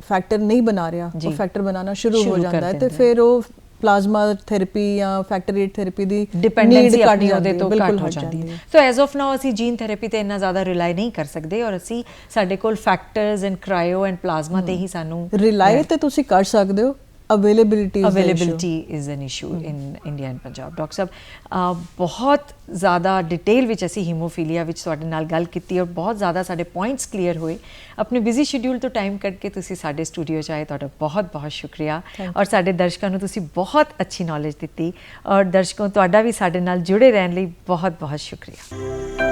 ਫੈਕਟਰ ਨਹੀਂ ਬਣਾ ਰਿਹਾ। ਉਹ ਫੈਕਟਰ ਬਣਾਉਣਾ ਸ਼ੁਰੂ ਹੋ ਜਾਂਦਾ ਹੈ ਤੇ। ਫਿਰ ਉਹ ਪਲਾਜ਼ਮਾ ਥੈਰੇਪੀ ਜਾਂ ਫੈਕਟਰ 8 ਥੈਰੇਪੀ ਦੀ ਡਿਪੈਂਡੈਂਸੀ ਆਪਣੀ ਉਹਦੇ ਤੋਂ ਘੱਟ ਹੋ ਜਾਂਦੀ ਹੈ। ਸੋ ਐਜ਼ ਆਫ ਨਾਓ ਅਸੀਂ ਜੀਨ ਥੈਰੇਪੀ ਤੇ ਇੰਨਾ ਜ਼ਿਆਦਾ ਰਿਲਾਈ ਨਹੀਂ ਕਰ ਸਕਦੇ ਔਰ ਅਸੀਂ ਸਾਡੇ ਕੋਲ factors and cryo and plasma ਤੇ ਹੀ ਸਾਨੂੰ ਰਿਲਾਈ ਤੇ ਤੁਸੀਂ ਕਰ ਸਕਦੇ ਹੋ availability availability is an issue in India and Punjab doctor ਸਾਹਿਬ ਬਹੁਤ ਜ਼ਿਆਦਾ ਡਿਟੇਲ ਵਿੱਚ ਅਸੀਂ ਹੀਮੋਫੀਲੀਆ ਵਿੱਚ ਤੁਹਾਡੇ ਨਾਲ ਗੱਲ ਕੀਤੀ ਔਰ ਬਹੁਤ ਜ਼ਿਆਦਾ ਸਾਡੇ ਪੁਆਇੰਟਸ ਕਲੀਅਰ ਹੋਏ ਆਪਣੇ ਬਿਜ਼ੀ ਸ਼ਡਿਊਲ ਤੋਂ ਟਾਈਮ ਕੱਢ ਕੇ ਤੁਸੀਂ ਸਾਡੇ ਸਟੂਡੀਓ 'ਚ ਆਏ ਤੁਹਾਡਾ ਬਹੁਤ ਬਹੁਤ ਸ਼ੁਕਰੀਆ ਔਰ ਸਾਡੇ ਦਰਸ਼ਕਾਂ ਨੂੰ ਤੁਸੀਂ ਬਹੁਤ ਅੱਛੀ ਨੌਲੇਜ ਦਿੱਤੀ ਔਰ ਦਰਸ਼ਕੋ ਤੁਹਾਡਾ ਵੀ ਸਾਡੇ ਨਾਲ ਜੁੜੇ ਰਹਿਣ ਲਈ ਬਹੁਤ ਬਹੁਤ ਸ਼ੁਕਰੀਆ